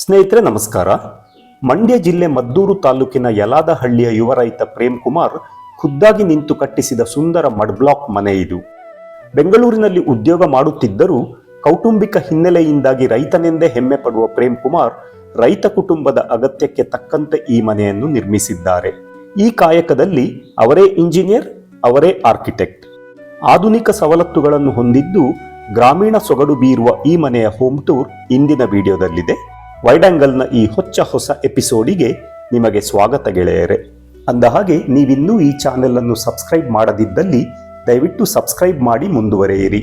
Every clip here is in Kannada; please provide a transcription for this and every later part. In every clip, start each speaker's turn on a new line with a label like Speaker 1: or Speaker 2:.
Speaker 1: ಸ್ನೇಹಿತರೆ, ನಮಸ್ಕಾರ. ಮಂಡ್ಯ ಜಿಲ್ಲೆ ಮದ್ದೂರು ತಾಲೂಕಿನ ಯಲಾದಹಳ್ಳಿಯ ಯುವ ರೈತ ಪ್ರೇಮ್ ಕುಮಾರ್ ಖುದ್ದಾಗಿ ನಿಂತು ಕಟ್ಟಿಸಿದ ಸುಂದರ ಮಡ್ ಬ್ಲಾಕ್ ಮನೆ ಇದು. ಬೆಂಗಳೂರಿನಲ್ಲಿ ಉದ್ಯೋಗ ಮಾಡುತ್ತಿದ್ದರೂ ಕೌಟುಂಬಿಕ ಹಿನ್ನೆಲೆಯಿಂದಾಗಿ ರೈತನೆಂದೇ ಹೆಮ್ಮೆ ಪಡುವ ಪ್ರೇಮ್ ಕುಮಾರ್ ರೈತ ಕುಟುಂಬದ ಅಗತ್ಯಕ್ಕೆ ತಕ್ಕಂತೆ ಈ ಮನೆಯನ್ನು ನಿರ್ಮಿಸಿದ್ದಾರೆ. ಈ ಕಾಯಕದಲ್ಲಿ ಅವರೇ ಇಂಜಿನಿಯರ್, ಅವರೇ ಆರ್ಕಿಟೆಕ್ಟ್. ಆಧುನಿಕ ಸವಲತ್ತುಗಳನ್ನು ಹೊಂದಿದ್ದು ಗ್ರಾಮೀಣ ಸೊಗಡು ಬೀರುವ ಈ ಮನೆಯ ಹೋಮ್ ಟೂರ್ ಇಂದಿನ ವಿಡಿಯೋದಲ್ಲಿದೆ. ವೈಡಾಂಗಲ್ನ ಈ ಹೊಚ್ಚ ಹೊಸ ಎಪಿಸೋಡಿಗೆ ನಿಮಗೆ ಸ್ವಾಗತ ಗೆಳೆಯರೆ. ಅಂದ ಹಾಗೆ ನೀವಿನ್ನೂ ಈ ಚಾನೆಲ್ ಅನ್ನು ಸಬ್ಸ್ಕ್ರೈಬ್ ಮಾಡದಿದ್ದಲ್ಲಿ ದಯವಿಟ್ಟು ಸಬ್ಸ್ಕ್ರೈಬ್ ಮಾಡಿ ಮುಂದುವರೆಯಿರಿ.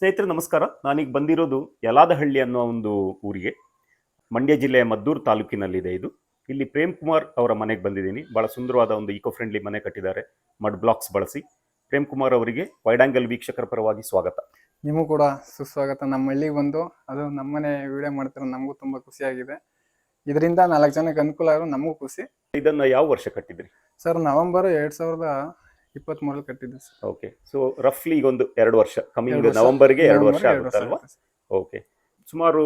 Speaker 1: ಸ್ನೇಹಿತರೆ ನಮಸ್ಕಾರ. ನಾನೀಗ ಬಂದಿರೋದು ಯಲಾದಹಳ್ಳಿ ಅನ್ನೋ ಒಂದು ಊರಿಗೆ. ಮಂಡ್ಯ ಜಿಲ್ಲೆಯ ಮದ್ದೂರು ತಾಲೂಕಿನಲ್ಲಿದೆ ಇದು. ಇಲ್ಲಿ ಪ್ರೇಮ್ ಕುಮಾರ್ ಅವರ ಮನೆಗೆ ಬಂದಿದ್ದೀನಿ. ಭಾಳ ಸುಂದರವಾದ ಒಂದು ಇಕೋ ಫ್ರೆಂಡ್ಲಿ ಮನೆ ಕಟ್ಟಿದ್ದಾರೆ. ಮಡ್ ಬ್ಲಾಕ್ಸ್ ಬಳಸಿ. ಪ್ರೇಮ್ ಕುಮಾರ್ ಅವರಿಗೆ ವೈಡಾಂಗಲ್ ವೀಕ್ಷಕರ ಪರವಾಗಿ ಸ್ವಾಗತ.
Speaker 2: ನಿಮಗೂ ಕೂಡ ಸುಸ್ವಾಗತ. ನಮ್ಮ ಹಳ್ಳಿಗೆ ಬಂದು ಅದು ನಮ್ಮನೆ ವಿಡಿಯೋ ಮಾಡ್ತಾರೆ ನಮಗೂ ತುಂಬ ಖುಷಿಯಾಗಿದೆ ಇದರಿಂದ ನಾಲ್ಕು ಜನಕ್ಕೆ ಅನುಕೂಲ ಆಗೋದು ನಮಗೂ ಖುಷಿ.
Speaker 1: ಇದನ್ನು ಯಾವ ವರ್ಷ ಕಟ್ಟಿದ್ರಿ?
Speaker 2: ಸರ್ ನವೆಂಬರ್ ಎರಡು ಸಾವಿರದ ಇಪ್ಪತ್ತ್ ಮೂರಲ್ಲಿ ಕಟ್ಟಿದ್ವಿ ಸರ್.
Speaker 1: ಓಕೆ ಸೊ ರಫ್ಲಿ ಈಗ ಒಂದು ಎರಡು ವರ್ಷ ಕಮಿಂಗ್
Speaker 2: ಎರಡು ವರ್ಷ.
Speaker 1: ನವೆಂಬರ್ಗೆ ಎರಡು ವರ್ಷ
Speaker 2: ನವೆಂಬರ್ ಎರಡು
Speaker 1: ಆಗುತ್ತೆ ಅಲ್ವಾ? ಓಕೆ ಸುಮಾರು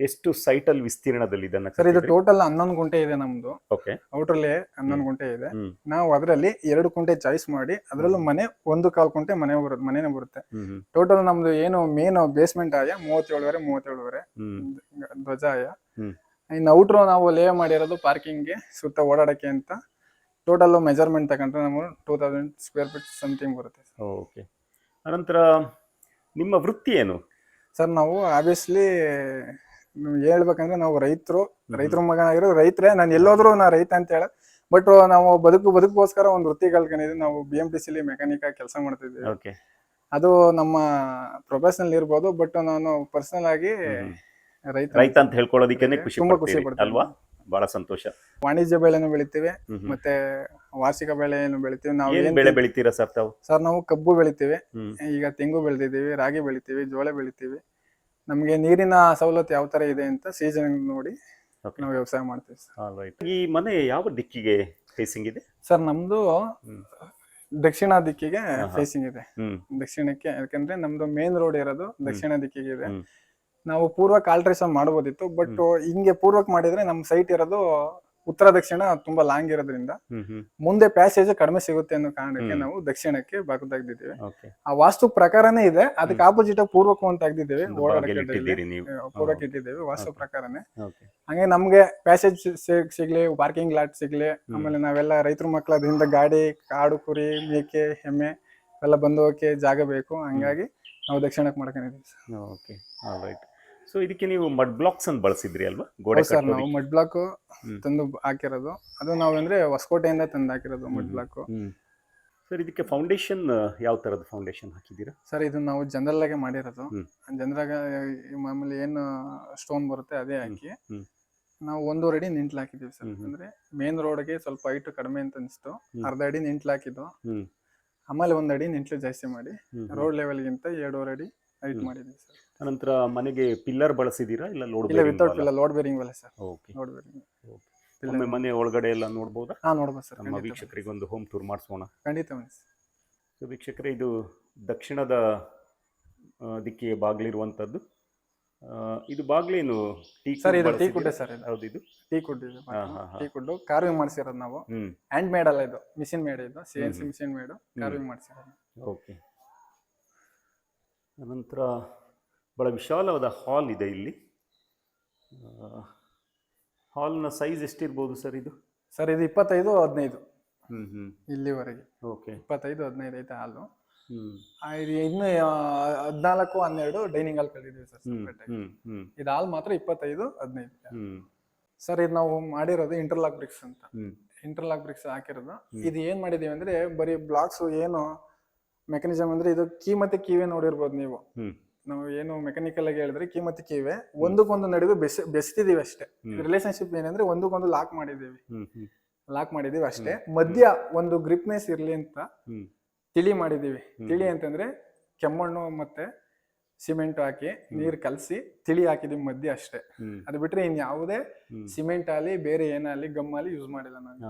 Speaker 1: ಎಷ್ಟು ಸೈಟಲ್ ವಿಸ್ತೀರ್ಣದಲ್ಲಿ ಇದನ್ನ
Speaker 2: ಸರ್ ಇದು ಟೋಟಲ್ ಹನ್ನೊಂದು ಗುಂಟೆ ಇದೆ ನಮ್ದು.
Speaker 1: ಓಕೆ
Speaker 2: ಔಟ್ರಲ್ಲಿ ಹನ್ನೊಂದು ಗುಂಟೆ ಇದೆ.
Speaker 1: ಹ್ಮ್.
Speaker 2: ನಾವು ಅದರಲ್ಲಿ ಎರಡು ಕುಂಟೆ ಚಾಯ್ಸ್ ಮಾಡಿ ಅದರಲ್ಲೂ ಮನೆ ಒಂದು ಕಾಲ್ ಕುಂಟೆ ಮನೆ ಬರುತ್ತೆ ಮನೆನೇ ಬರುತ್ತೆ.
Speaker 1: ಹ್ಮ್
Speaker 2: ಟೋಟಲ್ ನಮ್ದು ಏನು ಮೇನ್ ಬೇಸ್ಮೆಂಟ್ ಆಯ ಮೂವತ್ತೇಳುವರೆ ಮೂವತ್ತೇಳುವರೆ
Speaker 1: ಹ್ಮ್.
Speaker 2: ಧ್ವಜ ಆಯ.
Speaker 1: ಹ್ಮ್.
Speaker 2: ಇನ್ನು ಔಟ್ರು ನಾವು ಲೇ ಮಾಡಿರೋದು ಪಾರ್ಕಿಂಗ್ಗೆ ಸುತ್ತ ಓಡಾಡಕ್ಕೆ ಅಂತ. ಟೋಟಲ್ ಮೆಜರ್ಮೆಂಟ್ ತಗೊಂಡ್ರೆ ನಮ್ಗೆ two thousand square feet something ಬರುತ್ತೆ
Speaker 1: ಓಕೆ. ಅನಂತರ ನಿಮ್ಮ ವೃತ್ತಿ ಏನು?
Speaker 2: ಸರ್ ನಾವು ಆಬ್ವಿಯಸ್ಲಿ ಹೇಳ್ಬೇಕಂದ್ರೆ ನಾವು ರೈತರು ರೈತರ ಮಗನಾಗಿರೋ ರೈತರೇ. ನಾನು ಎಲ್ಲೋದ್ರು ನಾ ರೈತ ಅಂತ ಹೇಳ ಬಟ್ ನಾವು ಬದುಕು ಬದುಕೋಸ್ಕರ ಒಂದು ವೃತ್ತಿ ಕಲ್ಕೊಂಡಿದ್ವಿ ನಾವು ಬಿ ಎಂ ಟಿ ಸಿಲಿ ಮೆಕ್ಯಾನಿಕ್ ಆಗಿ ಕೆಲಸ ಮಾಡ್ತಿದ್ವಿ.
Speaker 1: ಓಕೆ.
Speaker 2: ಅದು ನಮ್ಮ ಪ್ರೊಫೆಷನಲ್ ಇರ್ಬೋದು ಬಟ್ ನಾನು ಪರ್ಸನಲ್ ಆಗಿ ರೈತ
Speaker 1: ರೈತ ಅಂತ ಹೇಳ್ಕೊಳ್ಳೋದಕ್ಕೆ ಖುಷಿ
Speaker 2: ತುಂಬಾ ಖುಷಿ ಪಡ್ತೀನಿ.
Speaker 1: ಅಲ್ವಾ? ಬಹಳ ಸಂತೋಷ.
Speaker 2: ವಾಣಿಜ್ಯ ಬೆಳೆನೂ ಬೆಳಿತೀವಿ. ಮತ್ತೆ ವಾರ್ಷಿಕ ಬೆಳೆಯನ್ನು ಬೆಳಿತೀವಿ. ನಾವು
Speaker 1: ಏನ್ ಬೆಳೆ ಬೆಳಿತೀರಾ ಸರ್ ತಾವು?
Speaker 2: ಸರ್ ನಾವು ಕಬ್ಬು ಬೆಳಿತೀವಿ. ಈಗ ತೆಂಗು ಬೆಳೆದಿದ್ದೀವಿ ರಾಗಿ ಬೆಳಿತೀವಿ ಜೋಳ ಬೆಳಿತೀವಿ. ನಮಗೆ ನೀರಿನ ಸವಲತ್ತು ಯಾವ ತರ ಇದೆ ಅಂತ ಸೀಸನ್ ನೋಡಿ ನಾವು ವ್ಯವಸಾಯ ಮಾಡ್ತೀವಿ ಸರ್.
Speaker 1: ಈ ಮನೆ ಯಾವ ದಿಕ್ಕಿಗೆ ಫೇಸಿಂಗ್ ಇದೆ?
Speaker 2: ಸರ್ ನಮ್ದು. ದಕ್ಷಿಣ ದಿಕ್ಕಿಗೆ ಫೇಸಿಂಗ್ ಇದೆ. ದಕ್ಷಿಣಕ್ಕೆ ಯಾಕಂದ್ರೆ ನಮ್ದು ಮೇನ್ ರೋಡ್ ಇರೋದು ದಕ್ಷಿಣ ದಿಕ್ಕಿಗೆ ಇದೆ. ನಾವು ಪೂರ್ವಕ್ಕೆ ಆಲ್ಟ್ರೇಷನ್ ಮಾಡಬಹುದಿತ್ತು ಬಟ್ ಹಿಂಗೆ ಪೂರ್ವಕ್ ಮಾಡಿದ್ರೆ ನಮ್ ಸೈಟ್ ಇರೋದು ಉತ್ತರ ದಕ್ಷಿಣ ತುಂಬಾ ಲಾಂಗ್ ಇರೋದ್ರಿಂದ ಮುಂದೆ ಪ್ಯಾಸೇಜ್ ಕಡಿಮೆ ಸಿಗುತ್ತೆ ಅನ್ನೋ ಕಾರಣಕ್ಕೆ ನಾವು ದಕ್ಷಿಣಕ್ಕೆ ಬಾಕು ತೆಗ್ದಿದ್ದೀವಿ ಆ ವಾಸ್ತು ಪ್ರಕಾರನೇ ಇದೆ ಅದಕ್ಕೆ ಆಪೋಸಿಟ್ ಆಗಿ ಪೂರ್ವಕ್ಕೆ ಅಂತ ತೆಗ್ದಿದ್ದೀವಿ ಪೂರ್ವಕ್ಕೆ ಇಟ್ಟಿದ್ದೇವೆ ವಾಸ್ತು ಪ್ರಕಾರನೇ. ಹಂಗೆ ನಮ್ಗೆ ಪ್ಯಾಸೇಜ್ ಸಿಗ್ಲಿ ಪಾರ್ಕಿಂಗ್ ಲಾಟ್ ಸಿಗ್ಲಿ ಆಮೇಲೆ ನಾವೆಲ್ಲ ರೈತರ ಮಕ್ಳು ಅದರಿಂದ ಗಾಡಿ ಕಾಡು ಕುರಿ ಮೇಕೆ ಎಮ್ಮೆ ಎಲ್ಲ ಬಂದು ಹೋಗಕ್ಕೆ ಜಾಗ ಬೇಕು. ಹಂಗಾಗಿ ನಾವು ದಕ್ಷಿಣಕ್ಕೆ ಮಾಡ್ಕೊಂಡಿದ್ದೀವಿ ಸರ್.
Speaker 1: ಓಕೆ ಸೊ ಇದಕ್ಕೆ ನೀವು ಮಡ್ ಬ್ಲಾಕ್ಸ್ ಅನ್ನು ಬಳಸಿದ್ರಿ ಅಲ್ವಾ? ಗೋಡೆ
Speaker 2: ಸರ್ ನಾವು ಮಡ್ ಬ್ಲಾಕ್ ತಂದು ಹಾಕಿರೋದು. ಅದು ನಾವು ಅಂದ್ರೆ ಹೊಸಕೋಟೆಯಿಂದ ತಂದು ಹಾಕಿರೋದು ಮಡ್ ಬ್ಲಾಕ್
Speaker 1: ಸರ್ ಇದಕ್ಕೆ ಫೌಂಡೇಶನ್ ಯಾವ ತರದ ಫೌಂಡೇಶನ್ ಹಾಕಿದ್ದೀರಾ?
Speaker 2: ಸರ್ ಇದು ನಾವು ಜನರಲ್ ಆಗಿ ಮಾಡಿರೋದು.
Speaker 1: ಜನರಲ್
Speaker 2: ಜನರಾಗ ಮಾಮೂಲಿ ಏನು ಸ್ಟೋನ್ ಬರುತ್ತೆ ಅದೇ ಹಾಕಿ. ನಾವು ಒಂದೂವರೆ ಅಡಿ ನಿಂಟ್ಲು ಹಾಕಿದೀವಿ ಸರ್. ಅಂದ್ರೆ ಮೇನ್ ರೋಡ್ಗೆ ಸ್ವಲ್ಪ ಹೈಟ್ ಕಡಿಮೆ ಅಂತ ಅನಿಸ್ತು. ಅರ್ಧ ಅಡಿ ನಿಂಟ್ಲು ಹಾಕಿದ್ದು. ಆಮೇಲೆ ಒಂದ್ ಅಡಿ ನಿಂಟ್ಲು ಜಾಸ್ತಿ ಮಾಡಿ. ರೋಡ್ ಲೆವೆಲ್ಗಿಂತ ಎರಡೂವರೆ ಅಡಿ ಹೈಟ್ ಮಾಡಿದ್ವಿ ಸರ್.
Speaker 1: ನಂತರ ಮನೆಗೆ ಪಿಲ್ಲರ್ ಬಳಸಿದೀರಾ ಇಲ್ಲ ಲೋಡ್
Speaker 2: ಇಲ್ಲ ವಿತೌಟ್ ಇಲ್ಲ ಲೋಡ್ ಬೇರಿಂಗ್ ಬಳಸ ಸರ್.
Speaker 1: ಓಕೆ
Speaker 2: ಲೋಡ್ ಬೇರಿಂಗ್
Speaker 1: ಒಮ್ಮೆ ಮನೆ ಒಳಗಡೆ ಎಲ್ಲ ನೋಡ್ಬೋದಾ?
Speaker 2: ಹಾ ನೋಡಬಹುದು ಸರ್
Speaker 1: ನಮ್ಮ
Speaker 2: ಖಂಡಿತ.
Speaker 1: ವೀಕ್ಷಕರಿಗೆ ಒಂದು ಹೋಮ್ ಟೂರ್ ಮಾಡಿಸೋಣ.
Speaker 2: ಖಂಡಿತ ಮಿಸ್.
Speaker 1: ಸೊ ವೀಕ್ಷಕರೇ ಇದು ದಕ್ಷಿಣದ ಆ, ದಿಕ್ಕಿಗೆ ಬಾಗಿಲಿರುವಂಥದ್ದು ಇದು ಬಾಗಿಲೇನು ಟೀ
Speaker 2: ಸರ್ ಇದು ಟೀ ಕುಡ್ಡೆ ಸರ್ ಇದು.
Speaker 1: ಹೌದು ಇದು?
Speaker 2: ಟೀ ಕುಡ್ ಇದು
Speaker 1: ಹಾ, ಹಾ, ಹಾ.
Speaker 2: ಟೀ ಕುಡ್ಡು ಕಾರ್ವಿಂಗ್ ಮಾಡ್ಸಿರೋದು ನಾವು.
Speaker 1: ಹ್ಮ್.
Speaker 2: ಹ್ಯಾಂಡ್ ಮೇಡ್ ಅಲ್ಲ ಇದು. ಮಿಷಿನ್ ಮೇಡ್ ಇದು. C N C. Machine made carving ಮಾಡ್ಸಿರೋದು.
Speaker 1: Okay ನಂತರ ಬಹಳ ವಿಶಾಲವಾದ ಹಾಲ್ ಇದೆ ಇಲ್ಲಿ. ಹಾಲ್ನ ಸೈಜ್ ಎಷ್ಟಿರ್ಬೋದು ಸರ್ ಇದು?
Speaker 2: ಸರ್ ಇದು ಇಪ್ಪತ್ತೈದು ಹದಿನೈದು.
Speaker 1: ಹ್ಞೂ ಹ್ಞೂ
Speaker 2: ಇಲ್ಲಿವರೆಗೆ.
Speaker 1: ಓಕೆ.
Speaker 2: ಇಪ್ಪತ್ತೈದು ಹದಿನೈದು ಐತೆ ಹಾಲು. ಇದು ಇನ್ನು ಹದಿನಾಲ್ಕು ಹನ್ನೆರಡು ಡೈನಿಂಗ್ ಹಾಲ್ ಕಳಿದೀವಿ ಸರ್ ಇದು ಹಾಲ್ ಮಾತ್ರ ಇಪ್ಪತ್ತೈದು ಹದಿನೈದು. ಸರ್ ಇದು ನಾವು ಮಾಡಿರೋದು ಇಂಟರ್ಲಾಕ್ ಬ್ರಿಕ್ಸ್ ಅಂತ. ಇಂಟರ್ಲಾಕ್ ಬ್ರಿಕ್ಸ್ ಹಾಕಿರೋದು. ಇದು ಏನ್ ಮಾಡಿದೀವಿ ಅಂದ್ರೆ ಬರೀ ಬ್ಲಾಕ್ಸ್ ಏನು ಮೆಕ್ಯಾನಿಸಮ್ ಅಂದ್ರೆ ಇದು ಕೀ ಮತ್ತೆ ಕೀವೇ ನೋಡಿರ್ಬೋದು ನೀವು. ನಾವು ಏನು ಮೆಕ್ಯಾನಿಕಲ್ ಆಗಿ ಹೇಳಿದ್ರೆ ಕೀ ಮತ್ತು ಕೀವೆ ಒಂದಕ್ಕೊಂದು ನಡುವೆ ಬೆಸ್ ಬೆಸ್ತಿದೀವಿ ಅಷ್ಟೇ. ರಿಲೇಶನ್ಶಿಪ್ ಏನಂದ್ರೆ ಒಂದಕ್ಕೊಂದು ಲಾಕ್ ಮಾಡಿದೀವಿ ಲಾಕ್ ಮಾಡಿದೀವಿ ಅಷ್ಟೇ. ಮಧ್ಯ ಒಂದು ಗ್ರಿಪ್ನೆಸ್ ಇರ್ಲಿ ಅಂತ ತಿಳಿ ಮಾಡಿದೀವಿ ತಿಳಿ ಅಂತಂದ್ರೆ ಕೆಮ್ಮಣ್ಣು ಮತ್ತೆ ಸಿಮೆಂಟ್ ಹಾಕಿ ನೀರು ಕಲಸಿ ತಿಳಿ ಹಾಕಿದೀವಿ ಮಧ್ಯ ಅಷ್ಟೇ. ಅದು ಬಿಟ್ರೆ ಇನ್ ಯಾವುದೇ
Speaker 1: ಹ್ಮ್.
Speaker 2: ಸಿಮೆಂಟ್ ಆಗಲಿ ಬೇರೆ ಏನಾಗಲಿ ಗಮ್ಮಲ್ಲಿ ಯೂಸ್ ಮಾಡಿಲ್ಲ ನಾನು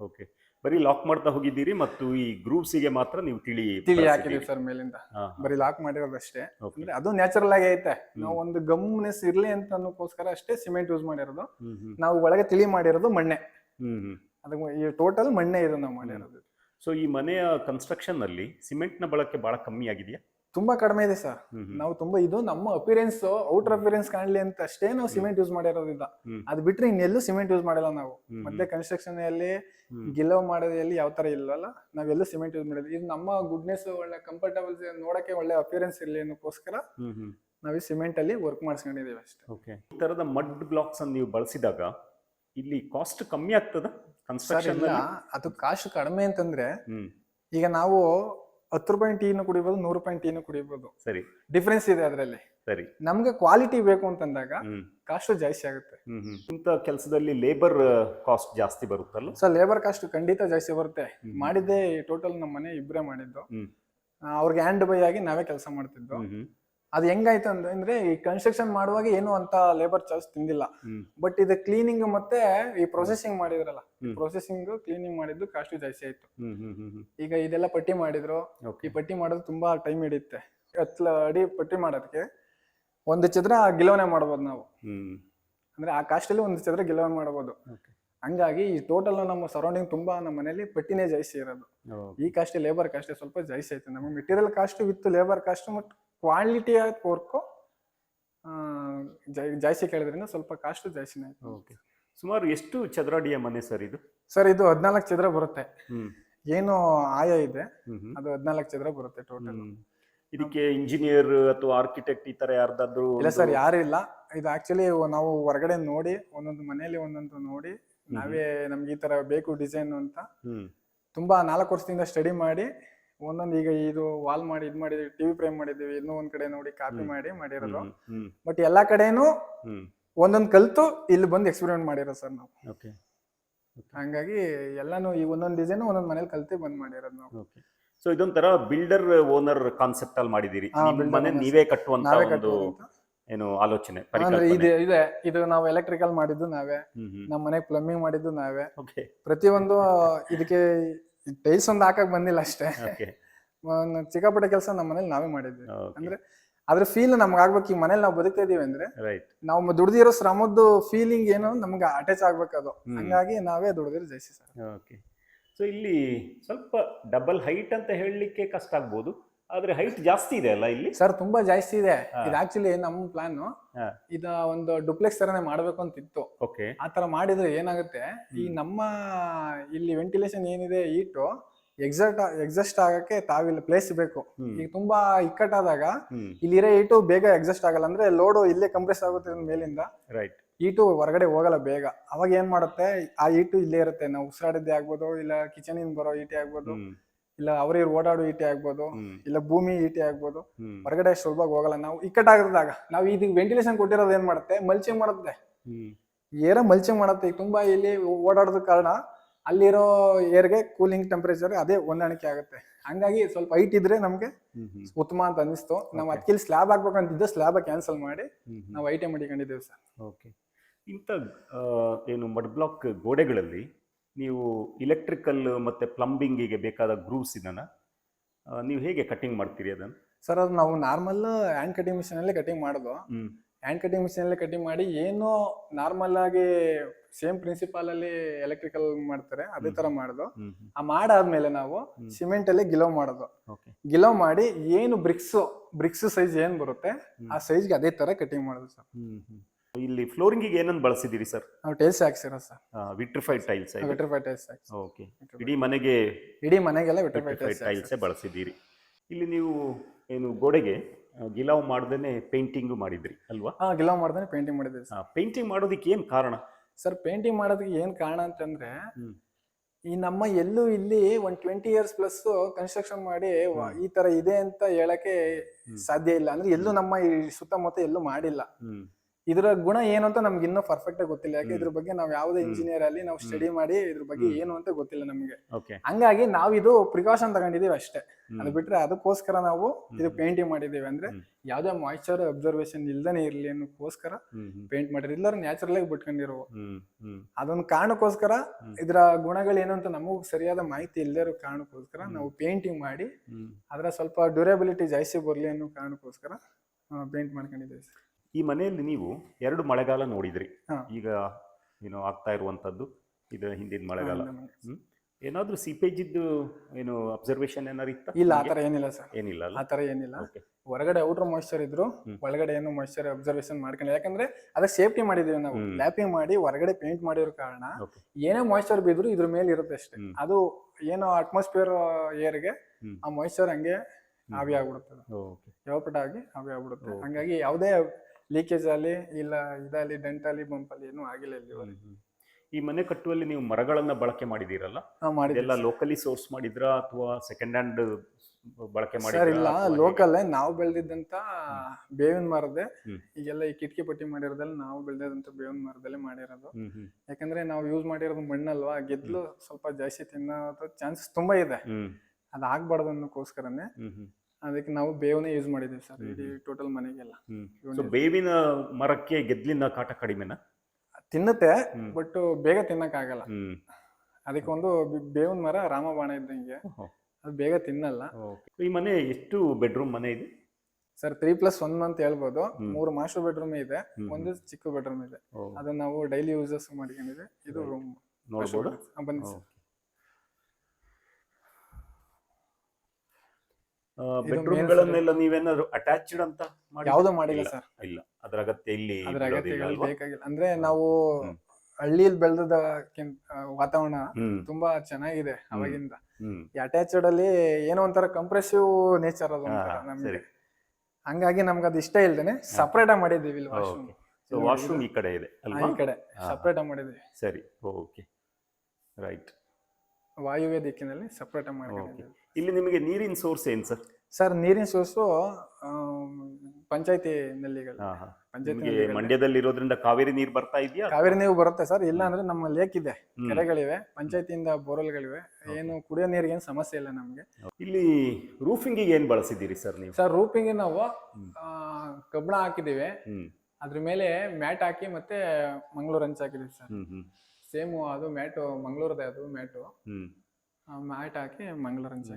Speaker 1: ಓಕೆ ಬರೀ ಲಾಕ್ ಮಾಡ್ತಾ ಹೋಗಿದ್ದೀರಿ ಮತ್ತು ಈ ಗ್ರೂಪ್ಸಿಗೆ ಮಾತ್ರ ನೀವು ತಿಳಿ
Speaker 2: ತಿಳಿ. ಹಾಕಿದೀವಿ ಸರ್ ಮೇಲಿಂದ. ಬರೀ ಲಾಕ್ ಮಾಡಿರೋದು
Speaker 1: ಅಷ್ಟೇ.
Speaker 2: ಅಂದ್ರೆ ಅದು ನ್ಯಾಚುರಲ್ ಆಗಿ ಐತೆ. ನಾವು ಒಂದು ಗಮ್ನೆಸ್ ಇರ್ಲಿ ಅಂತ ಅನ್ನೋಕ್ಕೋಸ್ಕರ ಅಷ್ಟೇ ಸಿಮೆಂಟ್ ಯೂಸ್ ಮಾಡಿರೋದು. ನಾವು ಒಳಗೆ ತಿಳಿ ಮಾಡಿರೋದು ಮಣ್ಣೆ.
Speaker 1: ಹ್ಮ್ ಹ್ಮ್.
Speaker 2: ಅದು ಈ ಟೋಟಲ್ ಮಣ್ಣೆ ಇದು ನಾವು ಮಾಡಿರೋದು.
Speaker 1: ಸೊ ಈ ಮನೆಯ ಕನ್ಸ್ಟ್ರಕ್ಷನ್ ಅಲ್ಲಿ ಸಿಮೆಂಟ್ನ ಬಳಕೆ ಬಹಳ ಕಮ್ಮಿ ಆಗಿದೆಯಾ?
Speaker 2: ತುಂಬಾ ಕಡಿಮೆ ಇದೆ ಸರ್. ನಾವು ತುಂಬಾ ಇದು ನಮ್ಮ ಅಪಿರೆನ್ಸ್ ಔಟರ್ ಅಪಿರೆನ್ಸ್ ಕಾಣಲಿ ಅಂತ ಅಷ್ಟೇ ನಾವು ಸಿಮೆಂಟ್ ಯೂಸ್ ಮಾಡಿರೋದಿಲ್ಲ ಅದ್ ಬಿಟ್ರೆ ಇನ್ನೆಲ್ಲೂ ಸಿಮೆಂಟ್ ಯೂಸ್ ಮಾಡಿಲ್ಲ ನಾವು. ಮತ್ತೆ ಕನ್ಸ್ಟ್ರಕ್ಷನ್ ಅಲ್ಲಿ. ಗಿಲವ್ ಮಾಡೋದ್ರಲ್ಲಿ ಯಾವ ತರ ಇಲ್ವಲ್ಲ ನಾವೆಲ್ಲೂ ಸಿಮೆಂಟ್ ಯೂಸ್ ಮಾಡಿದ್ವಿ. ಇದು ನಮ್ಮ ಗುಡ್ನೆಸ್ ಒಳ್ಳೆ ಕಂಫರ್ಟಬಲ್ ನೋಡಕ್ಕೆ ಒಳ್ಳೆ ಅಪಿಯರೆನ್ಸ್ ಇರಲಿ ಅನ್ನೋಕ್ಕೋಸ್ಕರ ನಾವು ಸಿಮೆಂಟ್ ಅಲ್ಲಿ ವರ್ಕ್ ಮಾಡಿಸ್ಕೊಂಡಿದೀವಿ ಅಷ್ಟೇ.
Speaker 1: ಓಕೆ ಈ ತರದ ಮಡ್ ಬ್ಲಾಕ್ಸ್ ಅನ್ನು ನೀವು ಬಳಸಿದಾಗ ಇಲ್ಲಿ ಕಾಸ್ಟ್ ಕಮ್ಮಿ ಆಗ್ತದ?
Speaker 2: ಅದು ಕಾಸ್ಟ್ ಕಡಿಮೆ ಅಂತಂದ್ರೆ ಈಗ ನಾವು ಹತ್ತು ರೂಪಾಯಿ ಟೀನು ಕುಡಿಬೋದು ನೂರು ರೂಪಾಯಿ ಟೀನು ಕುಡಿಬೋದು.
Speaker 1: ಸರಿ.
Speaker 2: ಡಿಫ್ರೆನ್ಸ್ ಇದೆ ಅದರಲ್ಲಿ.
Speaker 1: ಸರಿ.
Speaker 2: ನಮ್ಗೆ ಕ್ವಾಲಿಟಿ ಬೇಕು ಅಂತಂದಾಗ ಕಾಸ್ಟ್ ಜಾಸ್ತಿ ಆಗುತ್ತೆ.
Speaker 1: ಇಂಥ ಕೆಲಸದಲ್ಲಿ ಲೇಬರ್ ಕಾಸ್ಟ್ ಜಾಸ್ತಿ ಬರುತ್ತಲ್ಲ?
Speaker 2: ಸರ್ ಲೇಬರ್ ಕಾಸ್ಟ್ ಖಂಡಿತ ಜಾಸ್ತಿ ಬರುತ್ತೆ. ಮಾಡಿದ್ದೆ ಟೋಟಲ್ ನಮ್ಮ ಮನೆ ಇಬ್ಬರೇ ಮಾಡಿದ್ದು. ಅವ್ರಿಗೆ ಹ್ಯಾಂಡ್ ಬೈ ಆಗಿ ನಾವೇ ಕೆಲಸ ಮಾಡ್ತಿದ್ದು. ಅದು ಹೆಂಗಾಯ್ತು ಅಂದ್ರೆ ಅಂದ್ರೆ ಈ ಕನ್ಸ್ಟ್ರಕ್ಷನ್ ಮಾಡುವಾಗ ಏನು ಅಂತ ಲೇಬರ್ ಚಾರ್ಜ್ ತಿಂದಿಲ್ಲ. ಬಟ್ ಇದು ಕ್ಲೀನಿಂಗ್ ಮತ್ತೆ ಈ ಪ್ರೊಸೆಸಿಂಗ್ ಮಾಡಿದ್ರಲ್ಲ. ಪ್ರೊಸೆಸಿಂಗ್ ಕ್ಲೀನಿಂಗ್ ಮಾಡಿದ್ದು ಕಾಸ್ಟ್ ಜಾಸ್ತಿ ಆಯ್ತು. ಈಗ ಇದೆಲ್ಲ ಪಟ್ಟಿ ಮಾಡಿದ್ರು. ಈ ಪಟ್ಟಿ ಮಾಡೋದು ತುಂಬಾ ಟೈಮ್ ಹಿಡಿಯುತ್ತೆ. ಹತ್ತು ಅಡಿ ಪಟ್ಟಿ ಮಾಡೋದಕ್ಕೆ ಒಂದು ಚದ್ರ ಗೆಲವನೆ ಮಾಡ್ಬೋದು ನಾವು. ಅಂದ್ರೆ ಆ ಕಾಸ್ಟಲ್ಲಿ ಒಂದು ಚದ್ರ ಗಿಲವನೆ ಮಾಡ್ಬೋದು. ಹಂಗಾಗಿ ಈ ಟೋಟಲ್ ನಮ್ಮ ಸರೌಂಡಿಂಗ್ ತುಂಬಾ ನಮ್ಮ ಮನೇಲಿ ಪಟ್ಟಿನೇ ಜಾಸ್ತಿ ಇರೋದು. ಈ ಕಾಸ್ಟ್ ಲೇಬರ್ ಕಾಸ್ಟ್ ಸ್ವಲ್ಪ ಜಾಸ್ತಿ ಆಯ್ತು. ನಮ್ಮ material cost with labour cost ಮತ್ತು ಕ್ವಾಲಿಟಿ ಆಯ್ತು ವರ್ಕು ಜಾಸ್ತಿ ಕೇಳಿದ್ರಿಂದ ಸ್ವಲ್ಪ ಕಾಸ್ಟ್ ಜಾಸ್ತಿನೇ ಆಯ್ತು.
Speaker 1: ಓಕೆ. ಸುಮಾರು ಎಷ್ಟು ಚದರ ಚದರಡಿಯ ಮನೆ ಸರ್ ಇದು?
Speaker 2: ಸರ್ ಇದು ಹದಿನಾಲ್ಕು ಚದರ ಬರುತ್ತೆ. ಏನು ಆಯ ಇದೆ. ಅದು ಹದಿನಾಲ್ಕು ಚದರ ಬರುತ್ತೆ ಟೋಟಲ್
Speaker 1: ಇದಕ್ಕೆ ಇಂಜಿನಿಯರ್ ಅಥವಾ ಆರ್ಕಿಟೆಕ್ಟ್ ಈ ತರ ಯಾರ್ದಾದ್ರು
Speaker 2: ಇಲ್ಲ ಸರ್ ಯಾರು ಇಲ್ಲ. ಇದು ಆಕ್ಚುಲಿ ನಾವು ಹೊರಗಡೆ ನೋಡಿ ಒಂದೊಂದು ಮನೆಯಲ್ಲಿ ಒಂದೊಂದು ನೋಡಿ ನಾವೇ ನಮ್ಗೆ ಈ ತರ ಬೇಕು ಡಿಸೈನ್ ಅಂತ. ತುಂಬಾ ನಾಲ್ಕು ವರ್ಷದಿಂದ ಸ್ಟಡಿ ಮಾಡಿ ಒಂದೊಂದು ಈಗ ಇದು ವಾಲ್ ಮಾಡಿ ಇದು ಮಾಡಿದ್ವಿ ಟಿವಿ ಫ್ರೇಮ್ ಮಾಡಿದ್ವಿ ಇನ್ನೂ ಒಂದ್ ಕಡೆ ನೋಡಿ ಕಾಪಿ ಮಾಡಿ ಮಾಡಿರೋದು. ಬಟ್ ಎಲ್ಲಾ ಕಡೆನೂ ಒಂದೊಂದ್ ಕಲ್ತು ಇಲ್ಲಿ ಬಂದು ಎಕ್ಸ್ಪೆರಿಮೆಂಟ್ ಮಾಡಿರೋ ಸರ್ ನಾವು. ಹಂಗಾಗಿ ಎಲ್ಲಾನು ಈ ಒಂದೊಂದು ಡಿಸೈನ್ ಒಂದೊಂದು ಮನೇಲಿ ಕಲ್ತಿ ಬಂದ್ ಮಾಡಿರೋದು ನಾವು.
Speaker 1: ಸೊ ಇದೊಂಥರ ಬಿಲ್ಡರ್ ಓನರ್ ಕಾನ್ಸೆಪ್ಟ್ ಅಲ್ಲಿ ಮಾಡಿದಿರಿ ಮನೆ ನೀವೇ ಕಟ್ಟುವಂತ ಒಂದು ಏನು ಆಲೋಚನೆ
Speaker 2: ಇದೆ ಇದೆ ಇದು ನಾವು ಎಲೆಕ್ಟ್ರಿಕಲ್ ಮಾಡಿದ್ದು ನಾವೇ. ನಮ್ಮ ಮನೆಗೆ ಪ್ಲಂಬಿಂಗ್ ಮಾಡಿದ್ದು ನಾವೇ. ಪ್ರತಿಯೊಂದು ಇದಕ್ಕೆ ಟೈಲ್ಸ್ ಒಂದು ಹಾಕಕ್ ಬಂದಿಲ್ಲ ಅಷ್ಟೇ. ಚಿಕ್ಕಾಪಟ್ಟೆ ಕೆಲಸ ನಮ್ಮ ಮನೇಲಿ ನಾವೇ ಮಾಡಿದ್ವಿ. ಅಂದ್ರೆ ಅದ್ರ ಫೀಲ್ ನಮ್ಗೆ ಆಗ್ಬೇಕು ಈ ಮನೇಲಿ ನಾವು ಬದುಕ್ತಾ ಇದೀವಿ ಅಂದ್ರೆ
Speaker 1: ರೈಟ್
Speaker 2: ನಾವು ದುಡ್ದಿರೋ ಶ್ರಮದ್ದು ಫೀಲಿಂಗ್ ಏನು ನಮ್ಗೆ ಅಟ್ಯಾಚ್ ಆಗ್ಬೇಕು ಅದು. ಹಂಗಾಗಿ ನಾವೇ ದುಡ್ದಿರೋ ಜಾಸ್ತಿ ಸರ್.
Speaker 1: ಓಕೆ ಸೊ ಇಲ್ಲಿ ಸ್ವಲ್ಪ ಡಬಲ್ ಹೈಟ್ ಅಂತ ಹೇಳಲಿಕ್ಕೆ ಕಷ್ಟ ಆಗ್ಬೋದು. ಆದ್ರೆ ಹೈಟ್ ಜಾಸ್ತಿ ಇದೆ ಅಲ್ಲ ಇಲ್ಲಿ?
Speaker 2: ಸರ್ ತುಂಬಾ ಜಾಸ್ತಿ ಇದೆ. ಇದು ಆಕ್ಚುಲಿ ನಮ್ಮ ಪ್ಲಾನ್. ಇದ ಒಂದು ಡುಪ್ಲೆಕ್ಸ್ ತರನೇ ಮಾಡ್ಬೇಕು ಅಂತ ಇತ್ತು
Speaker 1: ಓಕೆ
Speaker 2: ಆ ತರ ಮಾಡಿದ್ರೆ ಏನಾಗುತ್ತೆ? ಈ ನಮ್ಮ ಇಲ್ಲಿ ವೆಂಟಿಲೇಷನ್ ಏನಿದೆ ಈಟು ಎಕ್ಸಾಕ್ಟ್ ಎಕ್ಸಾಸ್ಟ್ ಆಗಕ್ಕೆ ತಾವಿಲ್ಲ ಪ್ಲೇಸ್ ಬೇಕು. ಈಗ ತುಂಬಾ ಇಕ್ಕಟ್ಟಾದಾಗ
Speaker 1: ಇಲ್ಲಿ
Speaker 2: ಇಲ್ಲಿರೋ ಈಟು ಬೇಗ ಎಕ್ಸಾಸ್ಟ್ ಆಗಲ್ಲ. ಅಂದ್ರೆ ಲೋಡು ಇಲ್ಲೇ ಕಂಪ್ರೆಸ್ ಆಗುತ್ತೆ ಮೇಲಿಂದ.
Speaker 1: ರೈಟ್
Speaker 2: ಈಟು ಹೊರಗಡೆ ಹೋಗಲ್ಲ ಬೇಗ. ಅವಾಗ ಏನ್ ಮಾಡುತ್ತೆ? ಆ ಈಟು ಇಲ್ಲೇ ಇರುತ್ತೆ. ನಾವು ಉಸಿರಾಡಿದ್ದೆ ಆಗ್ಬೋದು ಇಲ್ಲ ಕಿಚನ್ ಇಂದ ಬರೋ ಈಟಿ ಆಗ್ಬೋದು. ಇಲ್ಲ ಅವ್ರಿಗೆ ಓಡಾಡೋ ಈಟಿ ಆಗ್ಬೋದು ಇಲ್ಲ ಭೂಮಿ ಈಟಿ ಆಗ್ಬೋದು ಹೊರಗಡೆ ಸುಲಭವಾಗಿ ಹೋಗಲ್ಲ. ನಾವು ಇಕ್ಕಟ್ಟಾಗದಾಗ ನಾವು ಇದ್ ವೆಂಟಿಲೇಷನ್ ಕೊಟ್ಟಿರೋದು ಏನ್ ಮಾಡುತ್ತೆ? ಮಲ್ಚಿಂಗ್ ಮಾಡುತ್ತೆ. ಏರ ಮಲ್ಚಿಂಗ್ ಮಾಡುತ್ತೆ. ಈಗ ತುಂಬಾ ಇಲ್ಲಿ ಓಡಾಡೋದ ಕಾರಣ ಅಲ್ಲಿರೋ ಏರ್ಗೆ ಕೂಲಿಂಗ್ ಟೆಂಪರೇಚರ್ ಅದೇ ಹೊಂದಾಣಿಕೆ ಆಗುತ್ತೆ. ಹಂಗಾಗಿ ಸ್ವಲ್ಪ ಹೈಟ್ ಇದ್ರೆ ನಮ್ಗೆ ಉತ್ತಮ ಅಂತ ಅನಿಸ್ತು ನಾವು. ಅದಕ್ಕೆ ಸ್ಲ್ಯಾಬ್ ಹಾಕ್ಬೇಕಂತಿದ್ದು ಸ್ಲ್ಯಾಬ್ ಕ್ಯಾನ್ಸಲ್ ಮಾಡಿ ನಾವು ಐಟೆ ಮಾಡಿಕೊಂಡಿದ್ದೇವೆ ಸರ್.
Speaker 1: ಓಕೆ ಇಂಥ ಏನು ಮಡ್ ಬ್ಲಾಕ್ ಗೋಡೆಗಳಲ್ಲಿ ನೀವು ಇಲೆಕ್ಟ್ರಿಕಲ್ ಮತ್ತೆ ಪ್ಲಂಬಿಂಗಿಗೆ ಬೇಕಾದ ಗ್ರೂವ್ಸ್ ಇದನ್ನ ನೀವು ಹೇಗೆ ಕಟಿಂಗ್ ಮಾಡ್ತೀರಿ ಅದನ್ನು?
Speaker 2: ಸರ್ ಅದು ನಾವು ನಾರ್ಮಲ್ ಹ್ಯಾಂಡ್ ಕಟಿಂಗ್ ಮಿಷಿನಲ್ಲೇ ಅಲ್ಲಿ ಕಟಿಂಗ್ ಮಾಡೋದು. ಹ್ಯಾಂಡ್ ಕಟಿಂಗ್ ಮಿಷಿನಲ್ಲೇ ಅಲ್ಲಿ ಕಟಿಂಗ್ ಮಾಡಿ ಏನೋ ನಾರ್ಮಲ್ ಆಗಿ ಸೇಮ್ ಪ್ರಿನ್ಸಿಪಾಲ್ ಅಲ್ಲಿ ಎಲೆಕ್ಟ್ರಿಕಲ್ ಮಾಡ್ತಾರೆ ಅದೇ ತರ ಮಾಡೋದು. ಆ ಮಾಡಾದ್ಮೇಲೆ ನಾವು. ಸಿಮೆಂಟ್ ಅಲ್ಲಿ ಗಿಲೋ ಮಾಡೋದು.
Speaker 1: ಓಕೆ.
Speaker 2: ಗಿಲೋ ಮಾಡಿ ಏನು ಬ್ರಿಕ್ಸ್ ಬ್ರಿಕ್ಸ್ ಸೈಜ್ ಏನ್ ಬರುತ್ತೆ ಆ ಸೈಜ್ಗೆ ಅದೇ ತರ ಕಟಿಂಗ್ ಮಾಡೋದು ಸರ್.
Speaker 1: ಇಲ್ಲಿ ಫ್ಲೋರಿಂಗಿಗೆ ಏನನ್ನು ಬಳಸಿದ್ದೀರಿ ಸರ್?
Speaker 2: ನಾವು tiles ಹಾಕ್ಸಿರ sir.
Speaker 1: Vitrified tiles
Speaker 2: vitrified tiles
Speaker 1: okay ಇಡೀ ಮನೆಗೆ
Speaker 2: ಇಡೀ ಮನೆಗೆಲ್ಲ ವಿಟ್ರಿಫೈ
Speaker 1: ವಿಟ್ರಿಫೈಡ್
Speaker 2: ಟೈಲ್ಸ್
Speaker 1: ಟೈಲ್ಸೇ ಬಳಸಿದ್ದೀರಿ ಇಲ್ಲಿ ನೀವು ಏನು ಗೋಡೆಗೆ ಗಿಲಾವ್ ಮಾಡ್ದೇನೆ ಪೇಂಟಿಂಗು ಮಾಡಿದ್ರಿ ಅಲ್ವಾ?
Speaker 2: ಹಾಂ ಗಿಲಾವ್ ಮಾಡ್ದೇನೆ ಪೇಂಟಿಂಗ್ ಮಾಡಿದ್ರಿ ಸರ್.
Speaker 1: ಪೇಂಟಿಂಗ್ ಮಾಡೋದಕ್ಕೆ ಏನು ಕಾರಣ?
Speaker 2: ಸರ್ ಪೇಂಟಿಂಗ್ ಮಾಡೋದಕ್ಕೆ ಏನು ಕಾರಣ ಅಂತಂದ್ರೆ. ಈ ನಮ್ಮ ಎಲ್ಲೂ ಇಲ್ಲಿ ಒಂದ್ ಟ್ವೆಂಟಿ ಇಯರ್ಸ್ ಪ್ಲಸ್ ಕನ್ಸ್ಟ್ರಕ್ಷನ್ ಮಾಡಿ ಈ ತರ ಇದೆ ಅಂತ ಹೇಳಕ್ಕೆ ಸಾಧ್ಯ ಇಲ್ಲ. ಅಂದ್ರೆ ಎಲ್ಲೂ ನಮ್ಮ ಈ ಸುತ್ತಮುತ್ತ ಎಲ್ಲೂ ಮಾಡಿಲ್ಲ. ಇದರ ಗುಣ ಏನು ಅಂತ ನಮ್ಗೆ ಇನ್ನೂ ಪರ್ಫೆಕ್ಟ್ ಆಗಿ ಗೊತ್ತಿಲ್ಲ. ಯಾಕೆ. ಇದ್ರ ಬಗ್ಗೆ ನಾವು ಯಾವುದೇ ಇಂಜಿನಿಯರ್ ಅಲ್ಲಿ ನಾವು ಸ್ಟಡಿ ಮಾಡಿ ಇದ್ರ ಬಗ್ಗೆ ಏನು ಅಂತ ಗೊತ್ತಿಲ್ಲ ನಮಗೆ. ಹಂಗಾಗಿ ನಾವು ಇದು ಪ್ರಿಕಾಷನ್ ತಗೊಂಡಿದೀವಿ ಅಷ್ಟೇ. ಅದು ಬಿಟ್ರೆ ಅದಕ್ಕೋಸ್ಕರ ನಾವು ಇದು ಪೇಂಟಿಂಗ್ ಮಾಡಿದೀವಿ ಅಂದ್ರೆ. ಯಾವ್ದೇ ಮಾಯಿಶ್ಚರ್ ಅಬ್ಸರ್ವೇಷನ್ ಇಲ್ದೇನೆ ಇರ್ಲಿ ಅನ್ನೋಕ್ಕೋಸ್ಕರ ಪೇಂಟ್ ಮಾಡಿರಿ ಎಲ್ಲರೂ ನ್ಯಾಚುರಲ್ ಆಗಿ ಬಿಟ್ಕೊಂಡಿರೋ ಅದೊಂದು ಕಾರಣಕ್ಕೋಸ್ಕರ ಇದರ ಗುಣಗಳು ಗುಣಗಳೇನು ಅಂತ ನಮಗೂ ಸರಿಯಾದ ಮಾಹಿತಿ ಇಲ್ಲದೇ ಇರೋ ಕಾರಣಕ್ಕೋಸ್ಕರ ನಾವು ಪೇಂಟಿಂಗ್ ಮಾಡಿ ಅದರ ಸ್ವಲ್ಪ ಡ್ಯೂರೆಬಿಲಿಟಿ ಜಾಸ್ತಿ ಬರಲಿ ಅನ್ನೋ ಕಾರಣಕ್ಕೋಸ್ಕರ ಪೇಂಟ್ ಮಾಡ್ಕೊಂಡಿದ್ದೇವೆ ಸರ್.
Speaker 1: ಈ ಮನೆಯಲ್ಲಿ ನೀವು ಎರಡು ಮಳೆಗಾಲ ನೋಡಿದ್ರಿ. ಈಗ ಏನು ಆಗ್ತಾ ಇರುವಂತದ್ದು ಇದು ಹಿಂದಿನ ಮಳೆಗಾಲ.
Speaker 2: ಏನಾದರೂ ಸಿಪೇಜ್
Speaker 1: ಹ್ಮ್. ಏನಾದ್ರೂ ಸೀಪೇಜ್ ಇದ್ದು ಏನು ಅಬ್ಸರ್ವೇಷನ್ ಏನಾದ್ರು ಇತ್ತು?
Speaker 2: ಇಲ್ಲ ಆತರ ಏನಿಲ್ಲ ಸರ್.
Speaker 1: ಏನಿಲ್ಲ ಅಲ್ಲ?
Speaker 2: ಆತರ ಏನಿಲ್ಲ. ಹೊರಗಡೆ ಔಟರ್ ಮಾಯಿಶ್ಚರ್ ಇದ್ರು. ಒಳಗಡೆ ಏನು ಮಾಯಿಶ್ಚರ್ ಅಬ್ಸರ್ವೇಷನ್ ಮಾಡ್ಕೊಂಡಿಲ್ಲ ಯಾಕಂದ್ರೆ ಅದಕ್ಕೆ ಸೇಫ್ಟಿ ಮಾಡಿದೀವಿ ನಾವು. ಲ್ಯಾಪಿಂಗ್ ಮಾಡಿ ಹೊರಗಡೆ ಪೇಂಟ್ ಮಾಡಿರೋ ಕಾರಣ ಏನೇ ಮಾಯಿಶ್ಚರ್ ಬಿದ್ರು ಇದ್ರ ಮೇಲೆ ಇರುತ್ತೆ ಅಷ್ಟೇ. ಅದು ಏನೋ ಅಟ್ಮಾಸ್ಫಿಯರ್ ಏರ್ಗೆ
Speaker 1: ಗೆ
Speaker 2: ಆ ಮಾಯಿಶ್ಚರ್ ಹಂಗೆ ಆವಿ ಆಗ್ಬಿಡುತ್ತೆ ಎವಾಪರೇಟ್ ಆಗಿ ಆವಿ ಆಗ್ಬಿಡುತ್ತೆ. ಹಂಗಾಗಿ ಯಾವುದೇ ಲೀಕೇಜ್ ಅಲ್ಲಿ ಇಲ್ಲ ಇದಾಗಲಿ ಡೆಂಟ್ ಬಂಪಲ್ಲಿ ಏನೂ ಆಗಿಲ್ಲ ಇಲ್ಲಿವರೆಗೆ
Speaker 1: ಈ ಮನೆ ಕಟ್ಟುವಲ್ಲಿ ನೀವು ಮರಗಳನ್ನ ಬಳಕೆ ಮಾಡಿದಿರಲ್ಲ
Speaker 2: ನಾವು ಮಾಡಿದ್ವಿ
Speaker 1: ಇದೆಲ್ಲ ಲೋಕಲಿ ಸೋರ್ಸ್ ಮಾಡಿದ್ರ ಅಥವಾ ಸೆಕೆಂಡ್ ಹ್ಯಾಂಡ್ ಬಳಕೆ
Speaker 2: ಸರ್
Speaker 1: ಮಾಡಿದ್ರಾ
Speaker 2: ಇಲ್ಲ? ಲೋಕಲ್ ನಾವು ಬೆಳೆದಿದ್ದಂತ ಬೇವಿನ ಮರದೇ
Speaker 1: ಹ್ಮ್.
Speaker 2: ಈಗೆಲ್ಲ ಈ ಕಿಟಕಿ ಪಟ್ಟಿ ಮಾಡಿರೋದಲ್ಲಿ ನಾವು ಬೆಳೆದಂತ ಬೇವಿನ ಮರದಲ್ಲೇ ಮಾಡಿರೋದು. ಯಾಕಂದ್ರೆ ನಾವು ಯೂಸ್ ಮಾಡಿರೋದು ಮಣ್ಣಲ್ವಾ? ಗೆದ್ಲು ಸ್ವಲ್ಪ ಜಾಸ್ತಿ ತಿನ್ನೋ ಚಾನ್ಸಸ್ ತುಂಬಾ ಇದೆ.
Speaker 1: ಅದಾಗಬಾರ್ದು
Speaker 2: ಅದು ಆಗ್ಬಾರ್ದು ಅನ್ನೋಕ್ಕೋಸ್ಕರನೇ ಅದಕ್ಕೆ ನಾವು ಬೇವನೇ ಯೂಸ್ ಮಾಡಿದ್ದೀವಿ ಸರ್ ಇಡೀ ಟೋಟಲ್ ಮನೆಗೆಲ್ಲ.
Speaker 1: ಸೊ ಬೇವಿನ ಮರಕ್ಕೆ ಗೆದ್ಲಿನ ಕಾಟ ಕಡಿಮೆನಾ?
Speaker 2: ತಿನ್ನುತ್ತೆ ಬಟ್ ಬೇಗ ತಿನ್ನಕ್ಕಾಗಲ್ಲ.
Speaker 1: ಆಗಲ್ಲ
Speaker 2: ಅದಕ್ಕೆ ಒಂದು ಬೇವಿನ ಮರ ರಾಮಬಾಣ ಇದ್ದಂಗೆ. ಅದು ಬೇಗ ತಿನ್ನಲ್ಲ.
Speaker 1: ಈ ಮನೆ ಎಷ್ಟು ಬೆಡ್ರೂಮ್ ಮನೆ ಇದೆ?
Speaker 2: ಸರ್ ತ್ರೀ ಪ್ಲಸ್ ಒನ್ ಅಂತ ಹೇಳ್ಬೋದು. ಮೂರು ಮಾಸ್ಟರ್ ಬೆಡ್ರೂಮ್ ಇದೆ ಒಂದು ಚಿಕ್ಕ ಬೆಡ್ರೂಮ್ ಇದೆ. ಅದನ್ನ ನಾವು ಡೈಲಿ ಯೂಸಸ್ ಮಾಡ್ಕೊಂಡಿದೆ ಇದು. ರೂಮ್
Speaker 1: ನೋಡ್ಬೋದು?
Speaker 2: ಬನ್ನಿ ಸರ್ ಇದು main
Speaker 1: ಬೆಡ್ರೂಮ್ಗಳನ್ನೆಲ್ಲ ನೀವೇನಾದ್ರು ಅಟ್ಯಾಚ್ಡ್ ಅಂತ
Speaker 2: ಯಾವುದು ಮಾಡಿಲ್ಲ ಸರ್.
Speaker 1: ಇಲ್ಲ. ಅದ್ರ ಅಗತ್ಯ ಇಲ್ಲಿ
Speaker 2: ಅದ್ರ
Speaker 1: ಬೀಳೋದಿಲ್ಲ
Speaker 2: ಅಗತ್ಯಗಳು ಬೇಕಾಗಿಲ್ಲ. ಅಂದ್ರೆ ನಾವು. ಹಳ್ಳಿಯಲ್ಲಿ ಬೆಳೆದ ವಾತಾವರಣ ತುಂಬಾ ಚೆನ್ನಾಗಿದೆ ಅವಾಗಿಂದ. ಈ ಅಟ್ಯಾಚ್ಡ್ ಅಲ್ಲಿ ಏನೋ ಒಂಥರ ಕಂಪ್ರೆಸಿವ್ ನೇಚರ್ ಅದು ನಮ್ಗೆ. ಹಂಗಾಗಿ ನಮ್ಗೆ ಅದು ಇಷ್ಟ ಇಲ್ದೇನೆ ಸಪ್ರೇಟ್ ಆಗಿ ಮಾಡಿದ್ದೀವಿ ಇಲ್ಲಿ ವಾಶ್ರೂಮ್
Speaker 1: ವಾಶ್ರೂಮ್ ಈ ಕಡೆ ಇದೆ ಅಲ್ವಾ?
Speaker 2: ಈ ಕಡೆ. ಸಪ್ರೇಟ್ ಆಗಿ ಮಾಡಿದ್ದೀವಿ.
Speaker 1: ಸರಿ. ಓಕೆ. ರೈಟ್.
Speaker 2: ವಾಯುವ್ಯ ದಿಕ್ಕಿನಲ್ಲಿ ಸಪ್ರೇಟ್ ಆಗಿ ಮಾಡ್ಕೊಂಡಿದ್ದೀವಿ.
Speaker 1: ಇಲ್ಲಿ ನಿಮಗೆ ನೀರಿನ ಸೋರ್ಸ್ ಏನ್ ಸರ್
Speaker 2: ಸರ್ ನೀರಿನ ಸೋರ್ಸು ಪಂಚಾಯತಿ ನಲ್ಲಿಗಳು. ಪಂಚಾಯತಿ
Speaker 1: ಮಂಡ್ಯದಲ್ಲಿ ಇರೋದ್ರಿಂದ ಕಾವೇರಿ ನೀರು ಬರ್ತಾ ಇದೆಯಾ?
Speaker 2: ಕಾವೇರಿ ನೀರು ಬರುತ್ತೆ ಸರ್ ಇಲ್ಲ ಅಂದ್ರೆ ನಮ್ಮ ಲೇಕ್ ಇದೆ ಕೆರೆಗಳಿವೆ ಪಂಚಾಯತಿಯಿಂದ ಬೋರ್ವೆಲ್ಗಳಿವೆ. ಏನು ಕುಡಿಯೋ ನೀರಿಗೆ ಏನು ಸಮಸ್ಯೆ ಇಲ್ಲ ನಮಗೆ.
Speaker 1: ಇಲ್ಲಿ ರೂಫಿಂಗಿಗೆ ಏನ್ ಬಳಸಿದ್ದೀರಿ ಸರ್ ನೀವು?
Speaker 2: ಸರ್ ರೂಫಿಂಗ್ ನಾವು ಕಬ್ಬಣ ಹಾಕಿದೀವಿ ಅದ್ರ ಮೇಲೆ ಮ್ಯಾಟ್ ಹಾಕಿ ಮತ್ತೆ ಮಂಗಳೂರು ಹಂಚ್ ಹಾಕಿದೀವಿ ಸರ್ ಸೇಮ್ ಅದು ಮ್ಯಾಟು ಮಂಗಳೂರದೇ ಅದು ಮ್ಯಾಟು. ಮ್ಯಾಟ್ ಹಾಕಿ ಮಂಗಳೂರು ಹಂಚ್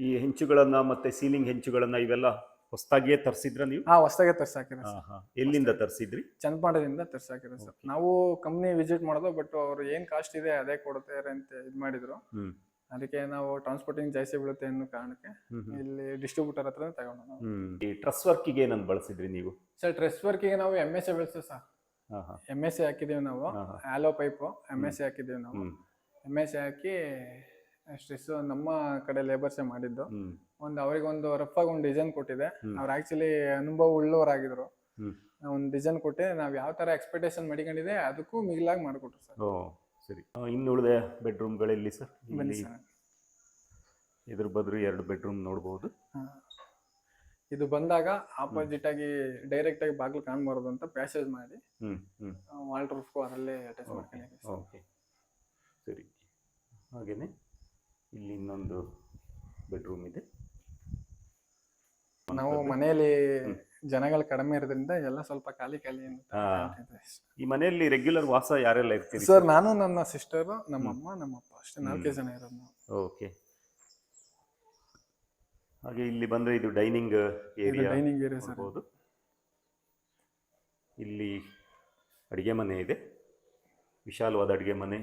Speaker 1: ಈ ಹೆಂಚುಗಳನ್ನ ಮತ್ತೆ ಸೀಲಿಂಗ್ ಹೆಂಚುಗಳನ್ನ ಇವೆಲ್ಲ ಹೊಸದಾಗಿಯೇ ತರಿಸಿದ್ರ ನೀವು?
Speaker 2: ಹಾ ಹೊಸದಾಗೆ ತರ್ಸಾಕಿರ
Speaker 1: ಹಾ
Speaker 2: ಸರ್.
Speaker 1: ಹಾ ಎಲ್ಲಿಂದ ತರಿಸಿದ್ರಿ?
Speaker 2: ಚನ್ನಪಾಂಡದಿಂದ ತರ್ಸಾಕಿರ ಸರ್. ನಾವು ಕಂಪ್ನಿ ವಿಸಿಟ್ ಮಾಡೋದು ಬಟ್ ಅವ್ರು ಏನ್ ಕಾಸ್ಟ್ ಇದೆ ಅದೇ ಕೊಡ್ತಾರೆ ಅಂತ ಇದು ಮಾಡಿದ್ರು.
Speaker 1: ಹ್ಮ್.
Speaker 2: ಅದಕ್ಕೆ ನಾವು ಟ್ರಾನ್ಸ್ಪೋರ್ಟಿಂಗ್ ಜಾಸ್ತಿ ಬೀಳುತ್ತೆ ಅನ್ನೋ ಕಾರಣಕ್ಕೆ
Speaker 1: ಹ್ಮ್ ಹ್ಮ್.
Speaker 2: ಇಲ್ಲಿ ಡಿಸ್ಟ್ರಿಬ್ಯೂಟರ್ ಹತ್ರ ತಗೊಂಡು ನಾವು.
Speaker 1: ಹ್ಮ್. ಈ ಟ್ರಸ್ ವರ್ಕಿಗೆ ಏನನ್ನು ಬಳಸಿದ್ರಿ ನೀವು?
Speaker 2: ಸರ್ ಡ್ರೆಸ್ ವರ್ಕಿಗೆ ನಾವು ಎಂ ಎಸ್ ಎ ಬೆಳೆಸ್ತೀವಿ ಸರ್.
Speaker 1: ಹಾ ಹಾ
Speaker 2: ಎಂ ಎಸ್ ಸಿ ಹಾಕಿದೀವಿ ನಾವು.
Speaker 1: ಹಾ, ಹಾ.
Speaker 2: Hollow pipe M S A ಹಾಕಿದೀವಿ ನಾವು.
Speaker 1: ಹ್ಮ್.
Speaker 2: ಎಂ ಎಸ್ ಎ ಹಾಕಿ ಸ್ಟ್ರೆಸ್ ನಮ್ಮ ಕಡೆ ಲೇಬರ್ಸೇ ಮಾಡಿದ್ದು. ಒಂದು ಅವರಿಗೆ ಒಂದು ರಫ್ ಆಗಿ ಒಂದು ಡಿಸೈನ್ ಕೊಟ್ಟಿದೆ. ಅವ್ರು ಆಕ್ಚುಲಿ ಅನುಭವ ಉಳ್ಳವರಾಗಿದ್ರು. ಒಂದು ಡಿಸೈನ್ ಕೊಟ್ಟೆ ನಾವು ಯಾವ ತರ ಎಕ್ಸ್ಪೆಕ್ಟೇಷನ್ ಮಡಿಕೊಂಡಿದೆ ಅದಕ್ಕೂ ಮಿಗಿಲಾಗಿ ಮಾಡಿಕೊಟ್ರು ಸರ್.
Speaker 1: ಸರಿ. ಇನ್ನು ಉಳಿದ ಬೆಡ್ರೂಮ್ಗಳಲ್ಲಿ ಸರ್?
Speaker 2: ಬನ್ನಿ ಸರ್.
Speaker 1: ಎದುರು ಬದ್ರು ಎರಡು ಬೆಡ್ರೂಮ್
Speaker 2: ನೋಡಬಹುದು. ಇದು ಬಂದಾಗ ಆಪೋಸಿಟ್ ಆಗಿ ಡೈರೆಕ್ಟ್ ಆಗಿ ಬಾಗಿಲು ಕಾಣ್ಬಾರದು ಅಂತ ಪ್ಯಾಸೇಜ್ ಮಾಡಿ
Speaker 1: ಹ್ಮ್ ಹ್ಮ್.
Speaker 2: ವಾಲ್ ರೂಫ್ಗೂ ಅದರಲ್ಲೇ ಅಟ್ಯಾಚ್. ಮಾಡ್ಕೊಂಡಿದ್ದೀವಿ
Speaker 1: ಓಕೆ. ಸರಿ. ಹಾಗೇನೆ. ಇಲ್ಲಿ ಇನ್ನೊಂದು ಬೆಡ್ರೂಮ್ ಇದೆ.
Speaker 2: ನಾವು ಮನೆಯಲ್ಲಿ ಜನಗಳು ಕಡಿಮೆ ಇರೋದ್ರಿಂದ ಎಲ್ಲ ಸ್ವಲ್ಪ ಖಾಲಿ ಖಾಲಿ
Speaker 1: ಹಾ. ಈ ಮನೆಯಲ್ಲಿ ರೆಗ್ಯುಲರ್ ವಾಸ ಯಾರೆಲ್ಲ ಇರ್ತೀರಿ
Speaker 2: ಸರ್? ನಾನು ನನ್ನ ಸಿಸ್ಟರ್ ನಮ್ಮ ಅಮ್ಮ ನಮ್ಮ ಅಪ್ಪ ಅಷ್ಟೇ. ನಾಲ್ಕೇ ಜನ ಇರೋದು ನಾವು.
Speaker 1: ಓಕೆ ಹಾಗೆ ಇಲ್ಲಿ ಬಂದ್ರೆ ಇದು dining area
Speaker 2: dining area sir
Speaker 1: ನೋಡ್ಬೋದು. ಇಲ್ಲಿ ಅಡಿಗೆ ಮನೆ ಇದೆ. ವಿಶಾಲವಾದ ಅಡಿಗೆ ಮನೆ.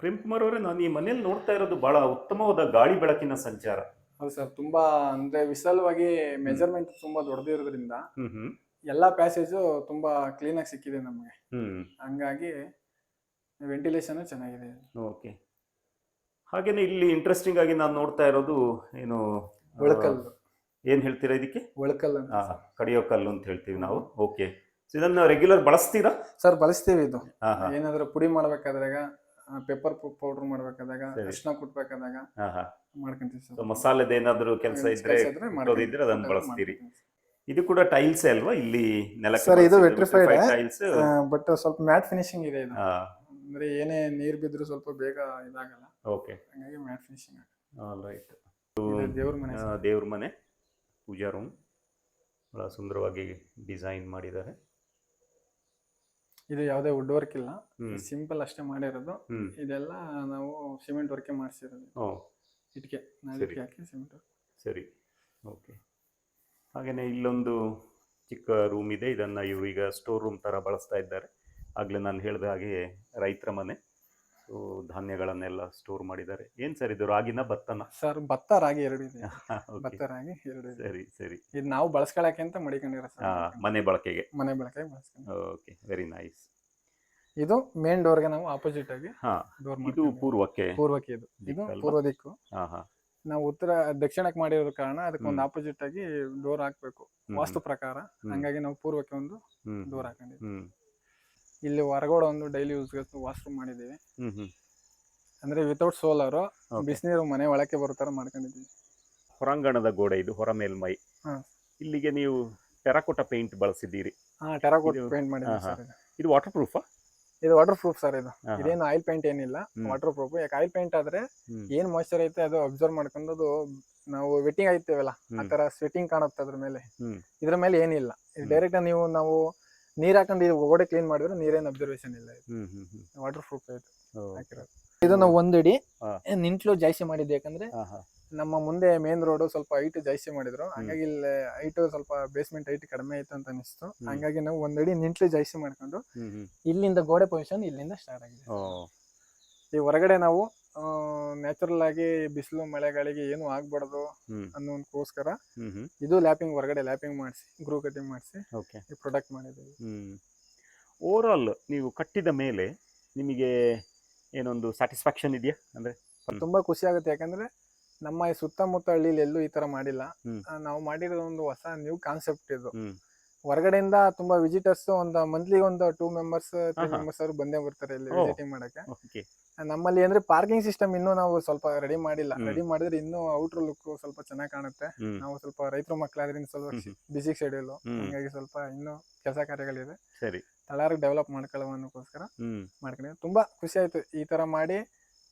Speaker 1: ಪ್ರೇಮ್ ಕುಮಾರ್ ಅವರೇ ನಾನು ಈ ಮನೆಯಲ್ಲಿ ನೋಡ್ತಾ ಇರೋದು ಬಹಳ ಉತ್ತಮವಾದ ಗಾಳಿ ಬೆಳಕಿನ ಸಂಚಾರ.
Speaker 2: ಹೌದು ಸರ್ ತುಂಬಾ ಅಂದ್ರೆ ವಿಶಾಲವಾಗಿ ಮೆಜರ್ಮೆಂಟ್ ತುಂಬಾ ದೊಡ್ಡದಿರೋದ್ರಿಂದ ಎಲ್ಲಾ ಪ್ಯಾಸೇಜು ತುಂಬಾ ಕ್ಲೀನ್ ಆಗಿ ಸಿಕ್ಕಿದೆ ನಮಗೆ. ಹಂಗಾಗಿ ವೆಂಟಿಲೇಷನ್ ಚೆನ್ನಾಗಿದೆ.
Speaker 1: ಓಕೆ. ಹಾಗೇನೆ ಇಲ್ಲಿ ಇಂಟ್ರೆಸ್ಟಿಂಗ್ ಆಗಿ ನಾನು ನೋಡ್ತಾ ಇರೋದು ಏನು
Speaker 2: ಒಳಕಲ್ಲು.
Speaker 1: ಏನ್ ಹೇಳ್ತೀರಾ ಇದಕ್ಕೆ?
Speaker 2: ಒಳಕಲ್ಲು
Speaker 1: ಕಡಿಯೋ ಕಲ್ಲು ಅಂತ ಹೇಳ್ತೀವಿ ನಾವು. ಓಕೆ. ಇದನ್ನ ರೆಗ್ಯುಲರ್ ಬಳಸ್ತೀರಾ?
Speaker 2: ಸರ್ ಬಳಸ್ತೀವಿ ಇದು. ಏನಾದ್ರು ಪುಡಿ ಮಾಡ್ಬೇಕಾದಾಗ ಪೆಪ್ಪರ್ ಪೌಡರ್ ಮಾಡ್ಬೇಕಾದಾಗ ಅರಿಶಿನ ಕುಟ್ಬೇಕಾದಾಗ ಮಾಡ್ಕೊಂತೀವಿ ಸರ್.
Speaker 1: ಮಸಾಲೆದ ಏನಾದ್ರು ಕೆಲಸ ಇದ್ರೆ ಇದ್ರೆ ಅದನ್ನ ಬಳಸ್ತೀರಿ. ಇದು ಕೂಡ ಟೈಲ್ಸ್ ಅಲ್ವಾ? ಇಲ್ಲಿ ನೆಲಕ್ಕೆ
Speaker 2: ಸರ್ ಇದು vitrified.
Speaker 1: ಟೈಲ್ಸ್
Speaker 2: ಬಟ್ ಸ್ವಲ್ಪ ಮ್ಯಾಟ್ ಫಿನಿಶಿಂಗ್ ಇದೆ ಇದು. ಅಂದ್ರೆ ಏನೇ ನೀರ್ ಬಿದ್ರು ಸ್ವಲ್ಪ ಬೇಗ ಇದಾಗಲ್ಲ.
Speaker 1: ಓಕೆ
Speaker 2: ಹಾಗಾಗಿ ಮ್ಯಾಟ್ ಫಿನಿಶಿಂಗ್ ಆಲ್
Speaker 1: ರೈಟ್
Speaker 2: ದೇವ್ರ ಮನೆ.
Speaker 1: ದೇವ್ರ ಮನೆ. ಪೂಜಾ ರೂಮ್ ಬಹಳ ಸುಂದರವಾಗಿ ಡಿಸೈನ್ ಮಾಡಿದ್ದಾರೆ.
Speaker 2: ಇದು ಯಾವುದೇ ವುಡ್ ವರ್ಕ್ ಇಲ್ಲ ಸಿಂಪಲ್ ಅಷ್ಟೇ ಮಾಡಿರೋದು. ಇದೆಲ್ಲ ನಾವು ಸಿಮೆಂಟ್ ವರ್ಕೆ ಮಾಡಿಸಿರೋದು. ಇಟ್ಕೆ. ಇಟ್ಕೆ ಹಾಕಿ ಸಿಮೆಂಟ್
Speaker 1: ಸರಿ. ಓಕೆ ಹಾಗೆಯೇ ಇಲ್ಲೊಂದು ಚಿಕ್ಕ ರೂಮ್ ಇದೆ. ಇದನ್ನು ಇವರು ಈಗ ಸ್ಟೋರ್ ರೂಮ್ ಥರ ಬಳಸ್ತಾ ಇದ್ದಾರೆ. ಆಗಲೇ ನಾನು ಹೇಳಿದ ಹಾಗೆ ರೈತರ ಮನೆ. ಸೊ ಧಾನ್ಯಗಳನ್ನೆಲ್ಲ ಸ್ಟೋರ್ ಮಾಡಿದ್ದಾರೆ. ಏನ್ ಸರ್ ಇದು ರಾಗಿನ ಭತ್ತನ?
Speaker 2: ಸರ್ ಭತ್ತ ರಾಗಿ ಎರಡು ಇದೆ. ಭತ್ತ ರಾಗಿ ಎರಡು ಇದೆ.
Speaker 1: ಸರಿ ಸರಿ.
Speaker 2: ಇದು ನಾವು ಬಳಸ್ಕೊಳಕ್ಕೆ ಅಂತ ಮಡಿಕೊಂಡಿರ
Speaker 1: ಮನೆ ಬಳಕೆಗೆ.
Speaker 2: ಮನೆ ಬಳಕೆಗೆ ಬಳಸ್ಕೊಂಡು
Speaker 1: ಓಕೆ ವೆರಿ ನೈಸ್
Speaker 2: ಇದು ಮೇನ್ ಡೋರ್ಗೆ ನಾವು ಆಪೋಸಿಟ್ ಆಗಿ ಡೋರ್
Speaker 1: ಇದು ಪೂರ್ವಕ್ಕೆ?
Speaker 2: ಪೂರ್ವಕ್ಕೆ ಇದು. ಇದು ಪೂರ್ವ ದಿಕ್ಕು ನಾವು ಉತ್ತರ ದಕ್ಷಿಣಕ್ಕೆ ಮಾಡಿರೋ ಕಾರಣ ಅದಕ್ಕೆ ಒಂದು ಆಪೋಸಿಟ್ ಆಗಿ ಡೋರ್ ಹಾಕ್ಬೇಕು. ವಾಸ್ತು ಪ್ರಕಾರ. ಹಂಗಾಗಿ ನಾವು ಪೂರ್ವಕ್ಕೆ ಒಂದು ಡೋರ್ ಹಾಕೊಂಡಿದ್ವಿ ಇಲ್ಲಿ ಹೊರಗಡೆ ಒಂದು ಡೈಲಿ ಯೂಸ್ ವಾಶ್ರೂಮ್ ಮಾಡಿದ್ದೀವಿ. ಅಂದ್ರೆ ವಿತೌಟ್ ಸೋಲಾರು. ಬಿಸಿನೀರು ಮನೆ ಒಳಕ್ಕೆ ಬರೋ ಥರ ಮಾಡ್ಕೊಂಡಿದ್ದೀವಿ.
Speaker 1: ಹೊರಾಂಗಣದ ಗೋಡೆ ಇದು ಹೊರ ಮೇಲ್ಮೈ. ಇಲ್ಲಿಗೆ ನೀವು ಟೆರಾಕೋಟ ಪೇಂಟ್ ಬಳಸಿದ್ದೀರಿ.
Speaker 2: ಹಾ ಟೆರಾಕೋಟ ಪೇಂಟ್ ಮಾಡಿದ್ದೀವಿ ಇದು.
Speaker 1: ವಾಟರ್ ಪ್ರೂಫ್
Speaker 2: ಇದು ವಾಟರ್ ಪ್ರೂಫ್ ಸರ್ ಇದು. ಇದೇನು ಆಯಿಲ್ ಪೇಂಟ್ ಏನಿಲ್ಲ. ವಾಟರ್ ಪ್ರೂಫ್ ಯಾಕೆ ಆಯಿಲ್ ಪೇಂಟ್ ಆದ್ರೆ. ಏನ್ ಮಾಯ್ಚರ್ ಐತೆ ಅದು ಅಬ್ಸರ್ವ್ ಮಾಡ್ಕೊಂಡು ಅದು ನಾವು ವೆಟ್ಟಿಂಗ್ ಆಯ್ತೇವಲ್ಲ ಆ. ತರ ಸ್ವೆಟ್ಟಿಂಗ್ ಕಾಣುತ್ತೆ ಅದ್ರ ಮೇಲೆ. ಇದ್ರ ಮೇಲೆ ಏನಿಲ್ಲ. ಡೈರೆಕ್ಟ್ ನೀವು ನಾವು ನೀರ್ ಹಾಕೊಂಡು ಇದು ಗೋಡೆ ಕ್ಲೀನ್ ಮಾಡಿದ್ರೆ ನೀರೇನ್ ಅಬ್ಸರ್ವೇಷನ್ ಇಲ್ಲ
Speaker 1: ಹ್ಮ್ ಹ್ಮ್ ಹ್ಮ್.
Speaker 2: Water proof. ಹಾಕಿರೋದು. ಇದು ನಾವು ಒಂದಡಿ
Speaker 1: ಹಾ.
Speaker 2: ನಿಂತ್ಲು ಜಾಸ್ತಿ ಮಾಡಿದ್ದು ಯಾಕಂದ್ರೆ
Speaker 1: ಹಾ, ಹಾ.
Speaker 2: ನಮ್ಮ ಮುಂದೆ ಮೇನ್ ರೋಡ್ ಸ್ವಲ್ಪ ಹೈಟ್ ಜಾಸ್ತಿ ಮಾಡಿದ್ರು. ಹಂಗಾಗಿ ಇಲ್ಲಿ ಹೈಟ್ ಸ್ವಲ್ಪ ಬೇಸ್ಮೆಂಟ್ ಹೈಟ್ ಕಡಿಮೆ ಆಯ್ತು ಅಂತ ಅನಿಸ್ತು. ಹಂಗಾಗಿ ನಾವು ಒಂದಡಿ ನಿಂತ್ಲು ಜಾಸ್ತಿ ಮಾಡ್ಕೊಂಡು
Speaker 1: ಹ್ಮ್ ಹ್ಮ್.
Speaker 2: ಇಲ್ಲಿಂದ ಗೋಡೆ ಪೊಸಿಷನ್ ಇಲ್ಲಿಂದ ಸ್ಟಾರ್ಟ್ ಆಗಿದೆ.
Speaker 1: ಓ.
Speaker 2: ಈ ಹೊರಗಡೆ ನಾವು ನ್ಯಾಚುರಲ್ ಆಗಿ ಬಿಸಿಲು ಮಳೆಗಳಿಗೆ ಏನು ಆಗ್ಬಾರ್ದು
Speaker 1: ಅನ್ನೋ
Speaker 2: ಅನ್ನೋದಕ್ಕೋಸ್ಕರ ಇದು ಲ್ಯಾಪಿಂಗ್ ಹೊರಗಡೆ ಲ್ಯಾಪಿಂಗ್ ಮಾಡಿಸಿ ಗ್ರೂ ಕಟಿಂಗ್ ಮಾಡಿಸಿ
Speaker 1: ಓಕೆ
Speaker 2: ಈ ಪ್ರೊಡಕ್ಟ್ ಮಾಡಿದ್ದೀವಿ.
Speaker 1: ಓವರ್ ಆಲ್ ನೀವು ಕಟ್ಟಿದ ಮೇಲೆ ನಿಮಗೆ ಏನೊಂದು ಸ್ಯಾಟಿಸ್ಫ್ಯಾಕ್ಷನ್ ಇದೆಯಾ? ಅಂದ್ರೆ.
Speaker 2: ತುಂಬಾ ಖುಷಿ ಆಗುತ್ತೆ ಯಾಕಂದ್ರೆ ನಮ್ಮ ಈ ಸುತ್ತಮುತ್ತ ಹಳ್ಳಿಲಿ ಎಲ್ಲೂ ಈ ತರ ಮಾಡಿಲ್ಲ. ನಾವು ಮಾಡಿರೋ ಒಂದು ಹೊಸ ನ್ಯೂ ಕಾನ್ಸೆಪ್ಟ್ ಇದು. ಹೊರಗಡೆಯಿಂದ ತುಂಬಾ ವಿಸಿಟರ್ಸ್ ಒಂದು ಮಂತ್ಲಿ ಒಂದು ಟೂ ಮೆಂಬರ್ಸ್ ತ್ರೀ
Speaker 1: ಆಹಾ.
Speaker 2: ಮೆಂಬರ್ಸ್ ಅವರು ಬಂದೇ ಬರ್ತಾರೆ ಇಲ್ಲಿ
Speaker 1: ಓ.
Speaker 2: ವಿಸಿಟಿಂಗ್ ಮಾಡಕ್ಕೆ
Speaker 1: ಓಕೆ
Speaker 2: ನಮ್ಮಲ್ಲಿ ಅಂದ್ರೆ ಪಾರ್ಕಿಂಗ್ ಸಿಸ್ಟಮ್ ಇನ್ನೂ ನಾವು ಸ್ವಲ್ಪ ರೆಡಿ ಮಾಡಿಲ್ಲ
Speaker 1: ಹ್ಮ್.
Speaker 2: ರೆಡಿ ಮಾಡಿದ್ರೆ ಇನ್ನೂ ಔಟರ್ ಲುಕ್ ಸ್ವಲ್ಪ ಚೆನ್ನಾಗಿ ಕಾಣುತ್ತೆ
Speaker 1: ಹ್ಮ್
Speaker 2: ನಾವು ಸ್ವಲ್ಪ ರೈತರ ಮಕ್ಕಳಾದ್ರಿಂದ ಸ್ವಲ್ಪ
Speaker 1: ಹ್ಮ್.
Speaker 2: ಬಿಸಿ ಶೆಡ್ಯೂಲ್
Speaker 1: ಹ್ಮ್.
Speaker 2: ಹಂಗಾಗಿ ಸ್ವಲ್ಪ ಇನ್ನೂ ಕೆಲಸ ಕಾರ್ಯಗಳಿದೆ
Speaker 1: ಸರಿ
Speaker 2: ತಳಾರ ಡೆವಲಪ್ ಮಾಡ್ಕೊಳ್ಳೋ ಅನ್ನೋಕ್ಕೋಸ್ಕರ
Speaker 1: ಹ್ಮ್
Speaker 2: ತುಂಬಾ ಖುಷಿ ಆಯ್ತು ಈ ತರ ಮಾಡಿ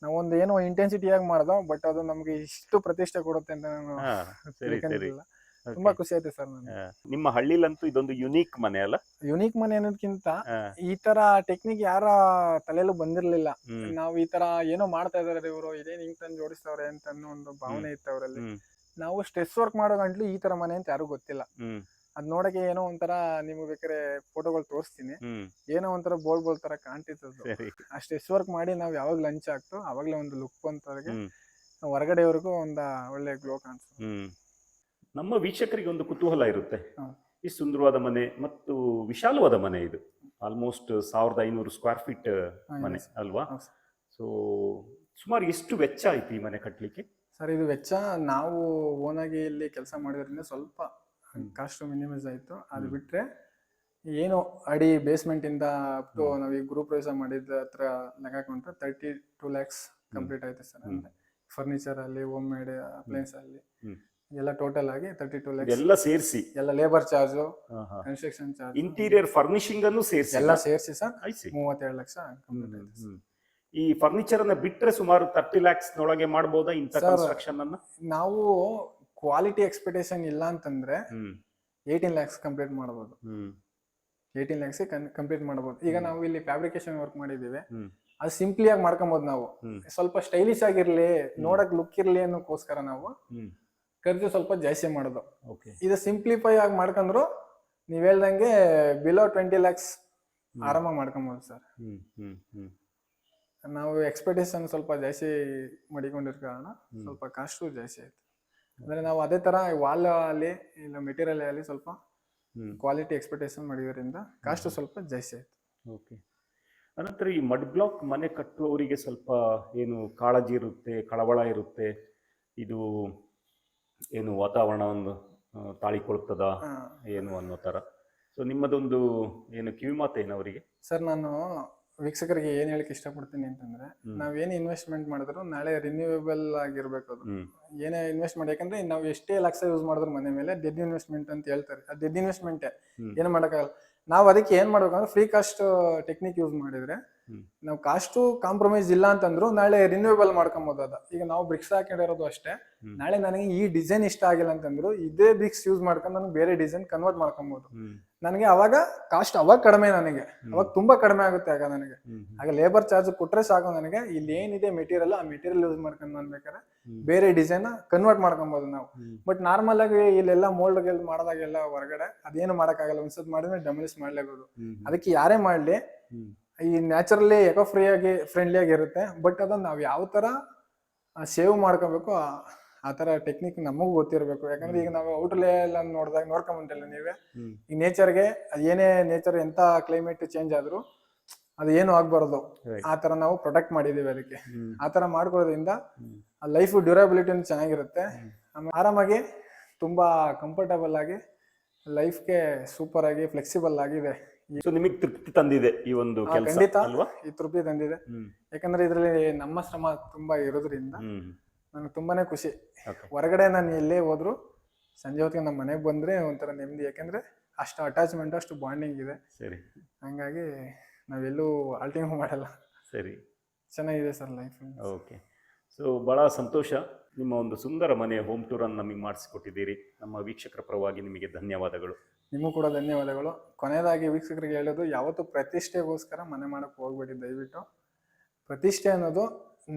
Speaker 2: ನಾವೊಂದು ಏನೋ ಇಂಟೆನ್ಸಿಟಿಯಾಗಿ ಮಾಡ್ದೋ ಬಟ್ ಅದು ನಮ್ಗೆ ಇಷ್ಟು ಪ್ರತಿಷ್ಠೆ ಕೊಡುತ್ತೆ ಅಂತ ನಾನು
Speaker 1: ಹಾ ಸರಿ ಸರಿ
Speaker 2: ತಿಳ್ಕೊಂಡಿರ್ಲಿಲ್ಲ. ತುಂಬಾ ಖುಷಿ ಆಯ್ತು ಸರ್ ನನಗೆ.
Speaker 1: ನಿಮ್ಮ ಹಳ್ಳಿಲಂತೂ ಇದೊಂದು ಯುನೀಕ್ ಮನೆ ಅಲ್ಲ?
Speaker 2: ಯುನೀಕ್ ಮನೆ ಅನ್ನೋದಕ್ಕಿಂತ ಈ ತರ ಟೆಕ್ನಿಕ್ ಯಾರ ತಲೆಯಲ್ಲೂ ಬಂದಿರ್ಲಿಲ್ಲ. ನಾವು ಈ ತರ ಏನೋ ಮಾಡ್ತಾ ಇದಾರೆ ಇವರು ಇದೇನ್ ಹಿಂಗ್ ತಂದು ಜೋಡಿಸ್ತಾವ್ರೆ ಅಂತ ಅನ್ನೋ ಒಂದು ಭಾವನೆ ಇತ್ತು ಅವರಲ್ಲಿ. ನಾವು ಸ್ಟ್ರೆಸ್ ವರ್ಕ್ ಮಾಡೋ ಗಂಟ್ಲು ಈ ತರ ಮನೆ ಅಂತ ಯಾರು ಗೊತ್ತಿಲ್ಲ. ಅದ್ ನೋಡಕ್ಕೆ ಏನೋ ಒಂಥರ ನಿಮ್ಗೆ ಬೇಕಾದ್ರೆ ಫೋಟೋಗಳು ತೋರಿಸ್ತೀನಿ. ಏನೋ ಒಂಥರ ಬೋಲ್ ಬೋಲ್ ತರ ಕಾಣ್ತಿತ್ತು ಆ ಸ್ಟ್ರೆಸ್ ವರ್ಕ್ ಮಾಡಿ ನಾವು ಯಾವಾಗ ಲಂಚ್ ಆಗ್ತೋ ಅವಾಗ್ಲೇ ಒಂದು ಲುಕ್ ಬಂತವ್ರಿಗೆ
Speaker 1: ಹ್ಮ್.
Speaker 2: ಹೊರಗಡೆವರೆಗೂ ಒಂದು ಒಳ್ಳೆ ಗ್ಲೋ ಕಾಣಿಸ್ತದೆ
Speaker 1: ನಮ್ಮ ವೀಕ್ಷಕರಿಗೆ ಒಂದು ಕುತೂಹಲ ಇರುತ್ತೆ. ಈ ಸುಂದರವಾದ ಮನೆ ಮತ್ತು ವಿಶಾಲವಾದ ಮನೆ ಇದು. ಆಲ್ಮೋಸ್ಟ್ ಸಾವಿರದ ಐನೂರು ಸ್ಕ್ವೇರ್ ಫೀಟ್ ಮನೆ. ಅಲ್ವಾ? ಸೊ ಸುಮಾರು ಎಷ್ಟು ವೆಚ್ಚ ಆಯ್ತು ಈ ಮನೆ ಕಟ್ಟಲಿಕ್ಕೆ
Speaker 2: ಸರ್ ಇದು ವೆಚ್ಚ ನಾವು ಓನಾಗಿ ಇಲ್ಲಿ ಕೆಲಸ ಮಾಡಿದ್ರಿಂದ ಸ್ವಲ್ಪ. ಕಾಸ್ಟ್ ಮಿನಿಮೈಸ್ ಆಯಿತು. ಅದು. ಬಿಟ್ಟರೆ ಏನು ಅಡಿ ಬೇಸ್ಮೆಂಟ್ ಇಂದ ಅಪ್ ಟು ನಾವು ಈ ಗ್ರೂಪ್ ಪ್ರವೇಶ ಮಾಡಿದ ಹತ್ರ ಲೆಕ್ಕ ಹಾಕೊಂಡ್ರೆ ತರ್ಟಿ ಟೂ ಲ್ಯಾಕ್ಸ್ ಕಂಪ್ಲೀಟ್ ಆಯ್ತು ಸರ್.
Speaker 1: ಅಂದರೆ
Speaker 2: ಅಂದ್ರೆ ಫರ್ನಿಚರ್ ಅಲ್ಲಿ ಹೋಮ್. ಮೇಡ್ ಅಪ್ಲೈನ್ಸ್ ಅಲ್ಲಿ.
Speaker 1: ಹ್ಮ್.
Speaker 2: ಎಲ್ಲ ಟೋಟಲ್ ಆಗಿ ತರ್ಟಿ ಟೂ ಲ್ಯಾಕ್ಸ್
Speaker 1: ಎಲ್ಲ ಸೇರಿಸಿ
Speaker 2: ಎಲ್ಲ labour charge construction charge
Speaker 1: interior furnishing ಅನ್ನು ಸೇರಿಸಿ.
Speaker 2: ಎಲ್ಲ ಸೇರಿಸಿ ಸರ್
Speaker 1: ಐಸಿ
Speaker 2: ಮೂವತ್ತೆರಡು ಲಕ್ಷ
Speaker 1: ಈ ಫರ್ನಿಚರ್ ಅನ್ನ ಬಿಟ್ರೆ ಸುಮಾರು ತರ್ಟಿ ಲ್ಯಾಕ್ಸ್ ನೊಳಗೆ ಮಾಡಬಹುದಾ ಇಂಥ ಕನ್ಸ್ಟ್ರಕ್ಷನ್ ಅನ್ನ?
Speaker 2: ನಾವು ಕ್ವಾಲಿಟಿ ಎಕ್ಸ್ಪೆಕ್ಟೇಷನ್ ಇಲ್ಲ ಅಂತಂದ್ರೆ ಏಯ್ಟೀನ್ ಲ್ಯಾಕ್ಸ್ ಕಂಪ್ಲೀಟ್
Speaker 1: ಮಾಡಬಹುದು
Speaker 2: ಏಯ್ಟೀನ್ ಲ್ಯಾಕ್ಸ್ ಕಂಪ್ಲೀಟ್ ಮಾಡಬಹುದು ಈಗ. ನಾವು ಇಲ್ಲಿ ಫ್ಯಾಬ್ರಿಕೇಶನ್ ವರ್ಕ್
Speaker 1: ಮಾಡಿದೀವಿ
Speaker 2: ಅದು ಸಿಂಪ್ಲಿ ಆಗಿ ಮಾಡ್ಕೊಬಹುದು ನಾವು. ಸ್ವಲ್ಪ ಸ್ಟೈಲಿಶ್ ಆಗಿರ್ಲಿ ನೋಡಕ್ ಲುಕ್ ಇರ್ಲಿ ಅನ್ನೋಕ್ಕೋಸ್ಕರ ನಾವು ಖರ್ಚು ಸ್ವಲ್ಪ ಜಾಸ್ತಿ ಮಾಡೋದು.
Speaker 1: ಓಕೆ.
Speaker 2: ಇದು ಸಿಂಪ್ಲಿಫೈ ಆಗಿ ಮಾಡ್ಕೊಂಡ್ರು ನೀವ್ ಹೇಳ್ದಂಗೆ ಬಿಲೋ ಟ್ವೆಂಟಿ ಲ್ಯಾಕ್ಸ್ ಆರಾಮಾಗಿ ಮಾಡ್ಕೊಬೋದು ಸರ್.
Speaker 1: ಹ್ಮ್ ಹ್ಮ್ ಹ್ಮ್.
Speaker 2: ನಾವು ಎಕ್ಸ್ಪೆಕ್ಟೇಷನ್ ಸ್ವಲ್ಪ ಜಾಸ್ತಿ ಮಡಿಕೊಂಡಿರೋ ಕಾರಣ ಸ್ವಲ್ಪ ಕಾಸ್ಟು ಜಾಸ್ತಿ ಆಯ್ತು. ಅಂದ್ರೆ ನಾವು ಅದೇ ತರ ವಾಲ್ ಅಲ್ಲಿ ಇಲ್ಲ ಮೆಟೀರಿಯಲ್ ಅಲ್ಲಿ ಸ್ವಲ್ಪ ಕ್ವಾಲಿಟಿ ಎಕ್ಸ್ಪೆಕ್ಟೇಷನ್ ಮಾಡಿದ್ರಿಂದ ಕಾಸ್ಟ್ ಸ್ವಲ್ಪ ಜಾಸ್ತಿ ಆಯ್ತು.
Speaker 1: ಓಕೆ. ಅನಂತರ ಈ ಮಡ್ ಬ್ಲಾಕ್ ಮನೆ ಕಟ್ಟುವವರಿಗೆ ಸ್ವಲ್ಪ ಏನು ಕಾಳಜಿ ಇರುತ್ತೆ ಕಳವಳ ಇರುತ್ತೆ ಇದು ಏನು ವಾತಾವರಣವನ್ನು ತಾಳಿಕೊಳ್ತದ. ಏನು ಅನ್ನೋ ಥರ ಸೊ ನಿಮ್ಮದೊಂದು ಏನು ಕಿವಿಮಾತೇನು ಅವರಿಗೆ
Speaker 2: ಸರ್ ನಾನು ವೀಕ್ಷಕರಿಗೆ ಏನ್ ಹೇಳಕ್ ಇಷ್ಟಪಡ್ತೀನಿ ಅಂತಂದ್ರೆ ನಾವೇನು ಇನ್ವೆಸ್ಟ್ಮೆಂಟ್ ಮಾಡಿದ್ರು ನಾಳೆ ರಿನ್ಯೂವೇಬಲ್ ಆಗಿರ್ಬೇಕು ಅದು ಏನೇ ಇನ್ವೆಸ್ಟ್ ಮಾಡಿ ಯಾಕಂದ್ರೆ ನಾವು ಎಷ್ಟೇ ಲಕ್ಷ ಯೂಸ್ ಮಾಡಿದ್ರು ಮನೆ ಮೇಲೆ ಡೆಡ್ ಇನ್ವೆಸ್ಟ್ಮೆಂಟ್ ಅಂತ ಹೇಳ್ತಾರೆ ಅದು ಡೆಡ್ ಇನ್ವೆಸ್ಟ್ಮೆಂಟೇ. ಏನು ಮಾಡೋಕ್ಕಾಗಲ್ಲ ನಾವು ಅದಕ್ಕೆ ಏನ್ ಮಾಡ್ಬೇಕಂದ್ರೆ ಫ್ರೀ ಕಾಸ್ಟ್ ಟೆಕ್ನಿಕ್ ಯೂಸ್ ಮಾಡಿದ್ರೆ. ನಾವು ಕಾಸ್ಟು ಕಾಂಪ್ರಮೈಸ್ ಇಲ್ಲ ಅಂತಂದ್ರು ನಾಳೆ ರಿನ್ಯೂವೇಬಲ್ ಮಾಡ್ಕೊಬೋದು ಅದ. ಈಗ ನಾವು ಬ್ರಿಕ್ಸ್ ಹಾಕೊಂಡಿರೋದು ಅಷ್ಟೇ. ನಾಳೆ ನನಗೆ ಈ ಡಿಸೈನ್ ಇಷ್ಟ ಆಗಿಲ್ಲ ಅಂತಂದ್ರು ಇದೇ ಬ್ರಿಕ್ಸ್ ಯೂಸ್ ಮಾಡ್ಕೊಂಡು ನಾನು ಬೇರೆ ಡಿಸೈನ್ ಕನ್ವರ್ಟ್ ಮಾಡ್ಕೊಬೋದು.
Speaker 1: ಹ್ಮ್.
Speaker 2: ನನಗೆ ಅವಾಗ ಕಾಸ್ಟ್ ಅವಾಗ ಕಡಿಮೆ ನನಗೆ. ಅವಾಗ ತುಂಬಾ ಕಡಿಮೆ ಆಗುತ್ತೆ ಆಗ ನನಗೆ. ಆಗ ಲೇಬರ್ ಚಾರ್ಜ್ ಕೊಟ್ರೆ ಸಾಕು ನನಗೆ. ಇಲ್ಲಿ ಏನಿದೆ ಮೆಟೀರಿಯಲ್ ಆ ಮೆಟೀರಿಯಲ್ ಯೂಸ್ ಮಾಡ್ಕೊಂಡು ನಾನು ಬೇಕಾದ್ರೆ ಬೇರೆ ಡಿಸೈನ್ ಕನ್ವರ್ಟ್ ಮಾಡ್ಕೊಬೋದು ನಾವು. ಬಟ್ ನಾರ್ಮಲ್ ಆಗಿ ಇಲ್ಲೆಲ್ಲ ಮೋಲ್ಡ್ ಮಾಡಿದಾಗೆಲ್ಲ ಹೊರಗಡೆ ಅದೇನು ಮಾಡೋಕ್ಕಾಗಲ್ಲ. ಒಂದ್ಸತ್ ಮಾಡಿದ್ರೆ ಡಮಲಿಸ್ ಮಾಡ್ಲೇಬಹುದು ಅದಕ್ಕೆ ಯಾರೇ ಮಾಡ್ಲಿ. ಈ ನ್ಯಾಚುರಲಿ ಎಕೋ ಫ್ರೀ ಆಗಿ ಫ್ರೆಂಡ್ಲಿ ಆಗಿರುತ್ತೆ. ಬಟ್ ಅದನ್ನ ನಾವು ಯಾವ ತರ ಸೇವ್ ಮಾಡ್ಕೋಬೇಕು ಆ- ತರ ಟೆಕ್ನಿಕ್ ನಮಗೂ ಗೊತ್ತಿರಬೇಕು. ಯಾಕಂದ್ರೆ ಈಗ ನಾವು ಔಟ್ಲೇ ಎಲ್ಲ ನೋಡಿದಾಗ ನೋಡ್ಕೊಂಬಂತಿಲ್ಲ ನೀವೇ? ಈ ನೇಚರ್ಗೆ ಏನೇ ನೇಚರ್ ಎಂತ ಕ್ಲೈಮೇಟ್ ಚೇಂಜ್ ಆದ್ರೂ ಅದು ಏನು ಆಗ್ಬಾರ್ದು. ಆ ತರ ನಾವು ಪ್ರೊಟೆಕ್ಟ್ ಮಾಡಿದೀವಿ ಅದಕ್ಕೆ. ಆ ತರ ಮಾಡ್ಕೊಳ್ಳೋದ್ರಿಂದ
Speaker 1: ಆ
Speaker 2: ಲೈಫ್ ಡ್ಯೂರಬಿಲಿಟಿ ಚೆನ್ನಾಗಿರುತ್ತೆ. ಆರಾಮಾಗಿ ತುಂಬಾ ಕಂಫರ್ಟಬಲ್ ಆಗಿ ಲೈಫ್ಗೆ ಸೂಪರ್ ಆಗಿ ಫ್ಲೆಕ್ಸಿಬಲ್ ಆಗಿದೆ
Speaker 1: ಸೊ ನಿಮಗೆ ತೃಪ್ತಿ ತಂದಿದೆ ಈ ಒಂದು ಕೆಲಸ
Speaker 2: ಖಂಡಿತ.
Speaker 1: ಅಲ್ವಾ?
Speaker 2: ಈ ತೃಪ್ತಿ ತಂದಿದೆ. ಯಾಕಂದ್ರೆ ಇದರಲ್ಲಿ ನಮ್ಮ ಶ್ರಮ ತುಂಬಾ ಇರೋದ್ರಿಂದ ನನಗೆ ತುಂಬಾನೇ ಖುಷಿ. ಹೊರಗಡೆ ನಾನು ಎಲ್ಲೇ ಹೋದ್ರು ಸಂಜೆ ಹೊತ್ತಿಗೆ ನಮ್ಮ ಮನೆಗೆ ಬಂದ್ರೆ ಒಂಥರ ನೆಮ್ಮದಿ. ಯಾಕಂದ್ರೆ ಅಷ್ಟು ಅಟ್ಯಾಚ್ಮೆಂಟ್ ಅಷ್ಟು ಬಾಂಡಿಂಗ್ ಇದೆ.
Speaker 1: ಸರಿ.
Speaker 2: ಹಂಗಾಗಿ ನಾವೆಲ್ಲೂ ಆಲ್ಟಿಂಗ್ ಮಾಡಲ್ಲ.
Speaker 1: ಸರಿ.
Speaker 2: ಚೆನ್ನಾಗಿದೆ ಸರ್ ಲೈಫ್
Speaker 1: ಓಕೆ ಸೊ ಬಹಳ ಸಂತೋಷ. ನಿಮ್ಮ ಒಂದು ಸುಂದರ ಮನೆ ಹೋಮ್ ಟೂರನ್ನು ನಮಗೆ ಮಾಡಿಸಿಕೊಟ್ಟಿದ್ದೀರಿ. ನಮ್ಮ ವೀಕ್ಷಕರ ಪರವಾಗಿ ನಿಮಗೆ ಧನ್ಯವಾದಗಳು.
Speaker 2: ನಿಮಗೂ ಕೂಡ ಧನ್ಯವಾದಗಳು. ಕೊನೆಯದಾಗಿ ವೀಕ್ಷಕರಿಗೆ ಹೇಳೋದು, ಯಾವತ್ತು ಪ್ರತಿಷ್ಠೆಗೋಸ್ಕರ ಮನೆ ಮಾಡೋಕೆ ಹೋಗ್ಬೇಡಿ ದಯವಿಟ್ಟು. ಪ್ರತಿಷ್ಠೆ ಅನ್ನೋದು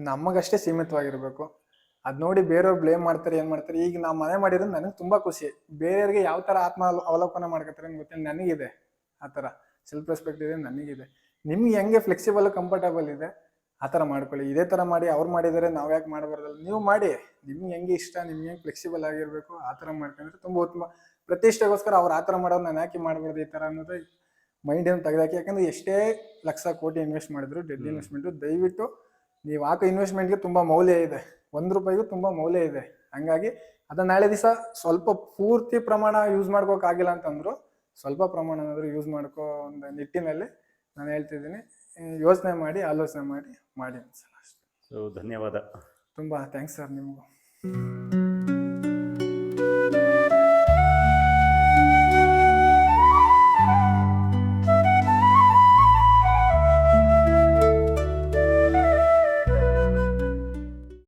Speaker 2: ನಮಗಷ್ಟೇ ಸೀಮಿತವಾಗಿರ್ಬೇಕು. ಅದು ನೋಡಿ ಬೇರೆಯವ್ರು ಬ್ಲೇಮ್ ಮಾಡ್ತಾರೆ, ಏನು ಮಾಡ್ತಾರೆ, ಈಗ ನಾವು ಮನೆ ಮಾಡಿರೋದು ನನಗೆ ತುಂಬಾ ಖುಷಿ. ಬೇರೆಯವ್ರಿಗೆ ಯಾವ ತರ ಆತ್ಮ ಅವಲೋಕನ ಮಾಡ್ಕೊತಾರೆ ಅಂತ ಗೊತ್ತಿಲ್ಲ, ನನಗಿದೆ. ಆ ಥರ ಸೆಲ್ಫ್ ರೆಸ್ಪೆಕ್ಟ್ ಇದೆ, ನನಗಿದೆ. ನಿಮ್ಗೆ ಹೆಂಗೆ ಫ್ಲೆಕ್ಸಿಬಲ್ ಕಂಫರ್ಟಬಲ್ ಇದೆ, ಆ ಥರ ಮಾಡ್ಕೊಳ್ಳಿ. ಇದೇ ಥರ ಮಾಡಿ, ಅವ್ರು ಮಾಡಿದರೆ, ನಾವು ಯಾಕೆ ಮಾಡಬಾರ್ದಲ್ಲ. ನೀವು ಮಾಡಿ. ನಿಮ್ಗೆ ಹೆಂಗೆ ಇಷ್ಟ, ನಿಮ್ಗೆ ಹೆಂಗೆ ಫ್ಲೆಕ್ಸಿಬಲ್ ಆಗಿರಬೇಕು, ಆ ಥರ ಮಾಡ್ಕೊಂಡ್ರೆ ತುಂಬ ಉತ್ತಮ. ಪ್ರತಿಷ್ಠೆಗೋಸ್ಕರ ಅವ್ರು ಆ ಥರ ಮಾಡೋದು ನಾನು ಯಾಕೆ ಮಾಡಬಾರ್ದು ಈ ಥರ ಅನ್ನೋದು ಮೈಂಡ್ ಏನು ತೆಗೆದಾಕಿ? ಯಾಕಂದ್ರೆ ಎಷ್ಟೇ ಲಕ್ಷ ಕೋಟಿ ಇನ್ವೆಸ್ಟ್ ಮಾಡಿದ್ರು ಡೆಡ್. ಇನ್ವೆಸ್ಟ್ಮೆಂಟು ದಯವಿಟ್ಟು ನೀವು ಹಾಕೋ ಇನ್ವೆಸ್ಟ್ಮೆಂಟ್ಗೆ ತುಂಬ ಮೌಲ್ಯ ಇದೆ. ಒಂದು ರೂಪಾಯಿಗೂ ತುಂಬ ಮೌಲ್ಯ ಇದೆ. ಹಂಗಾಗಿ ಅದನ್ನ ನಾಳೆ ದಿವಸ ಸ್ವಲ್ಪ ಪೂರ್ತಿ ಪ್ರಮಾಣ ಯೂಸ್ ಮಾಡ್ಕೋಕ್ಕಾಗಿಲ್ಲ ಅಂತಂದ್ರು ಸ್ವಲ್ಪ ಪ್ರಮಾಣನಾದರೂ ಯೂಸ್ ಮಾಡ್ಕೋ ಒಂದು ನಿಟ್ಟಿನಲ್ಲಿ ನಾನು ಹೇಳ್ತಿದ್ದೀನಿ. ಯೋಚನೆ ಮಾಡಿ ಆಲೋಚನೆ ಮಾಡಿ ಮಾಡಿ ಅನ್ಸಲ್ಲ ಅಷ್ಟೇ.
Speaker 1: ಸೊ ಧನ್ಯವಾದ.
Speaker 2: ತುಂಬ ಥ್ಯಾಂಕ್ಸ್ ಸರ್ ನಿಮಗೂ.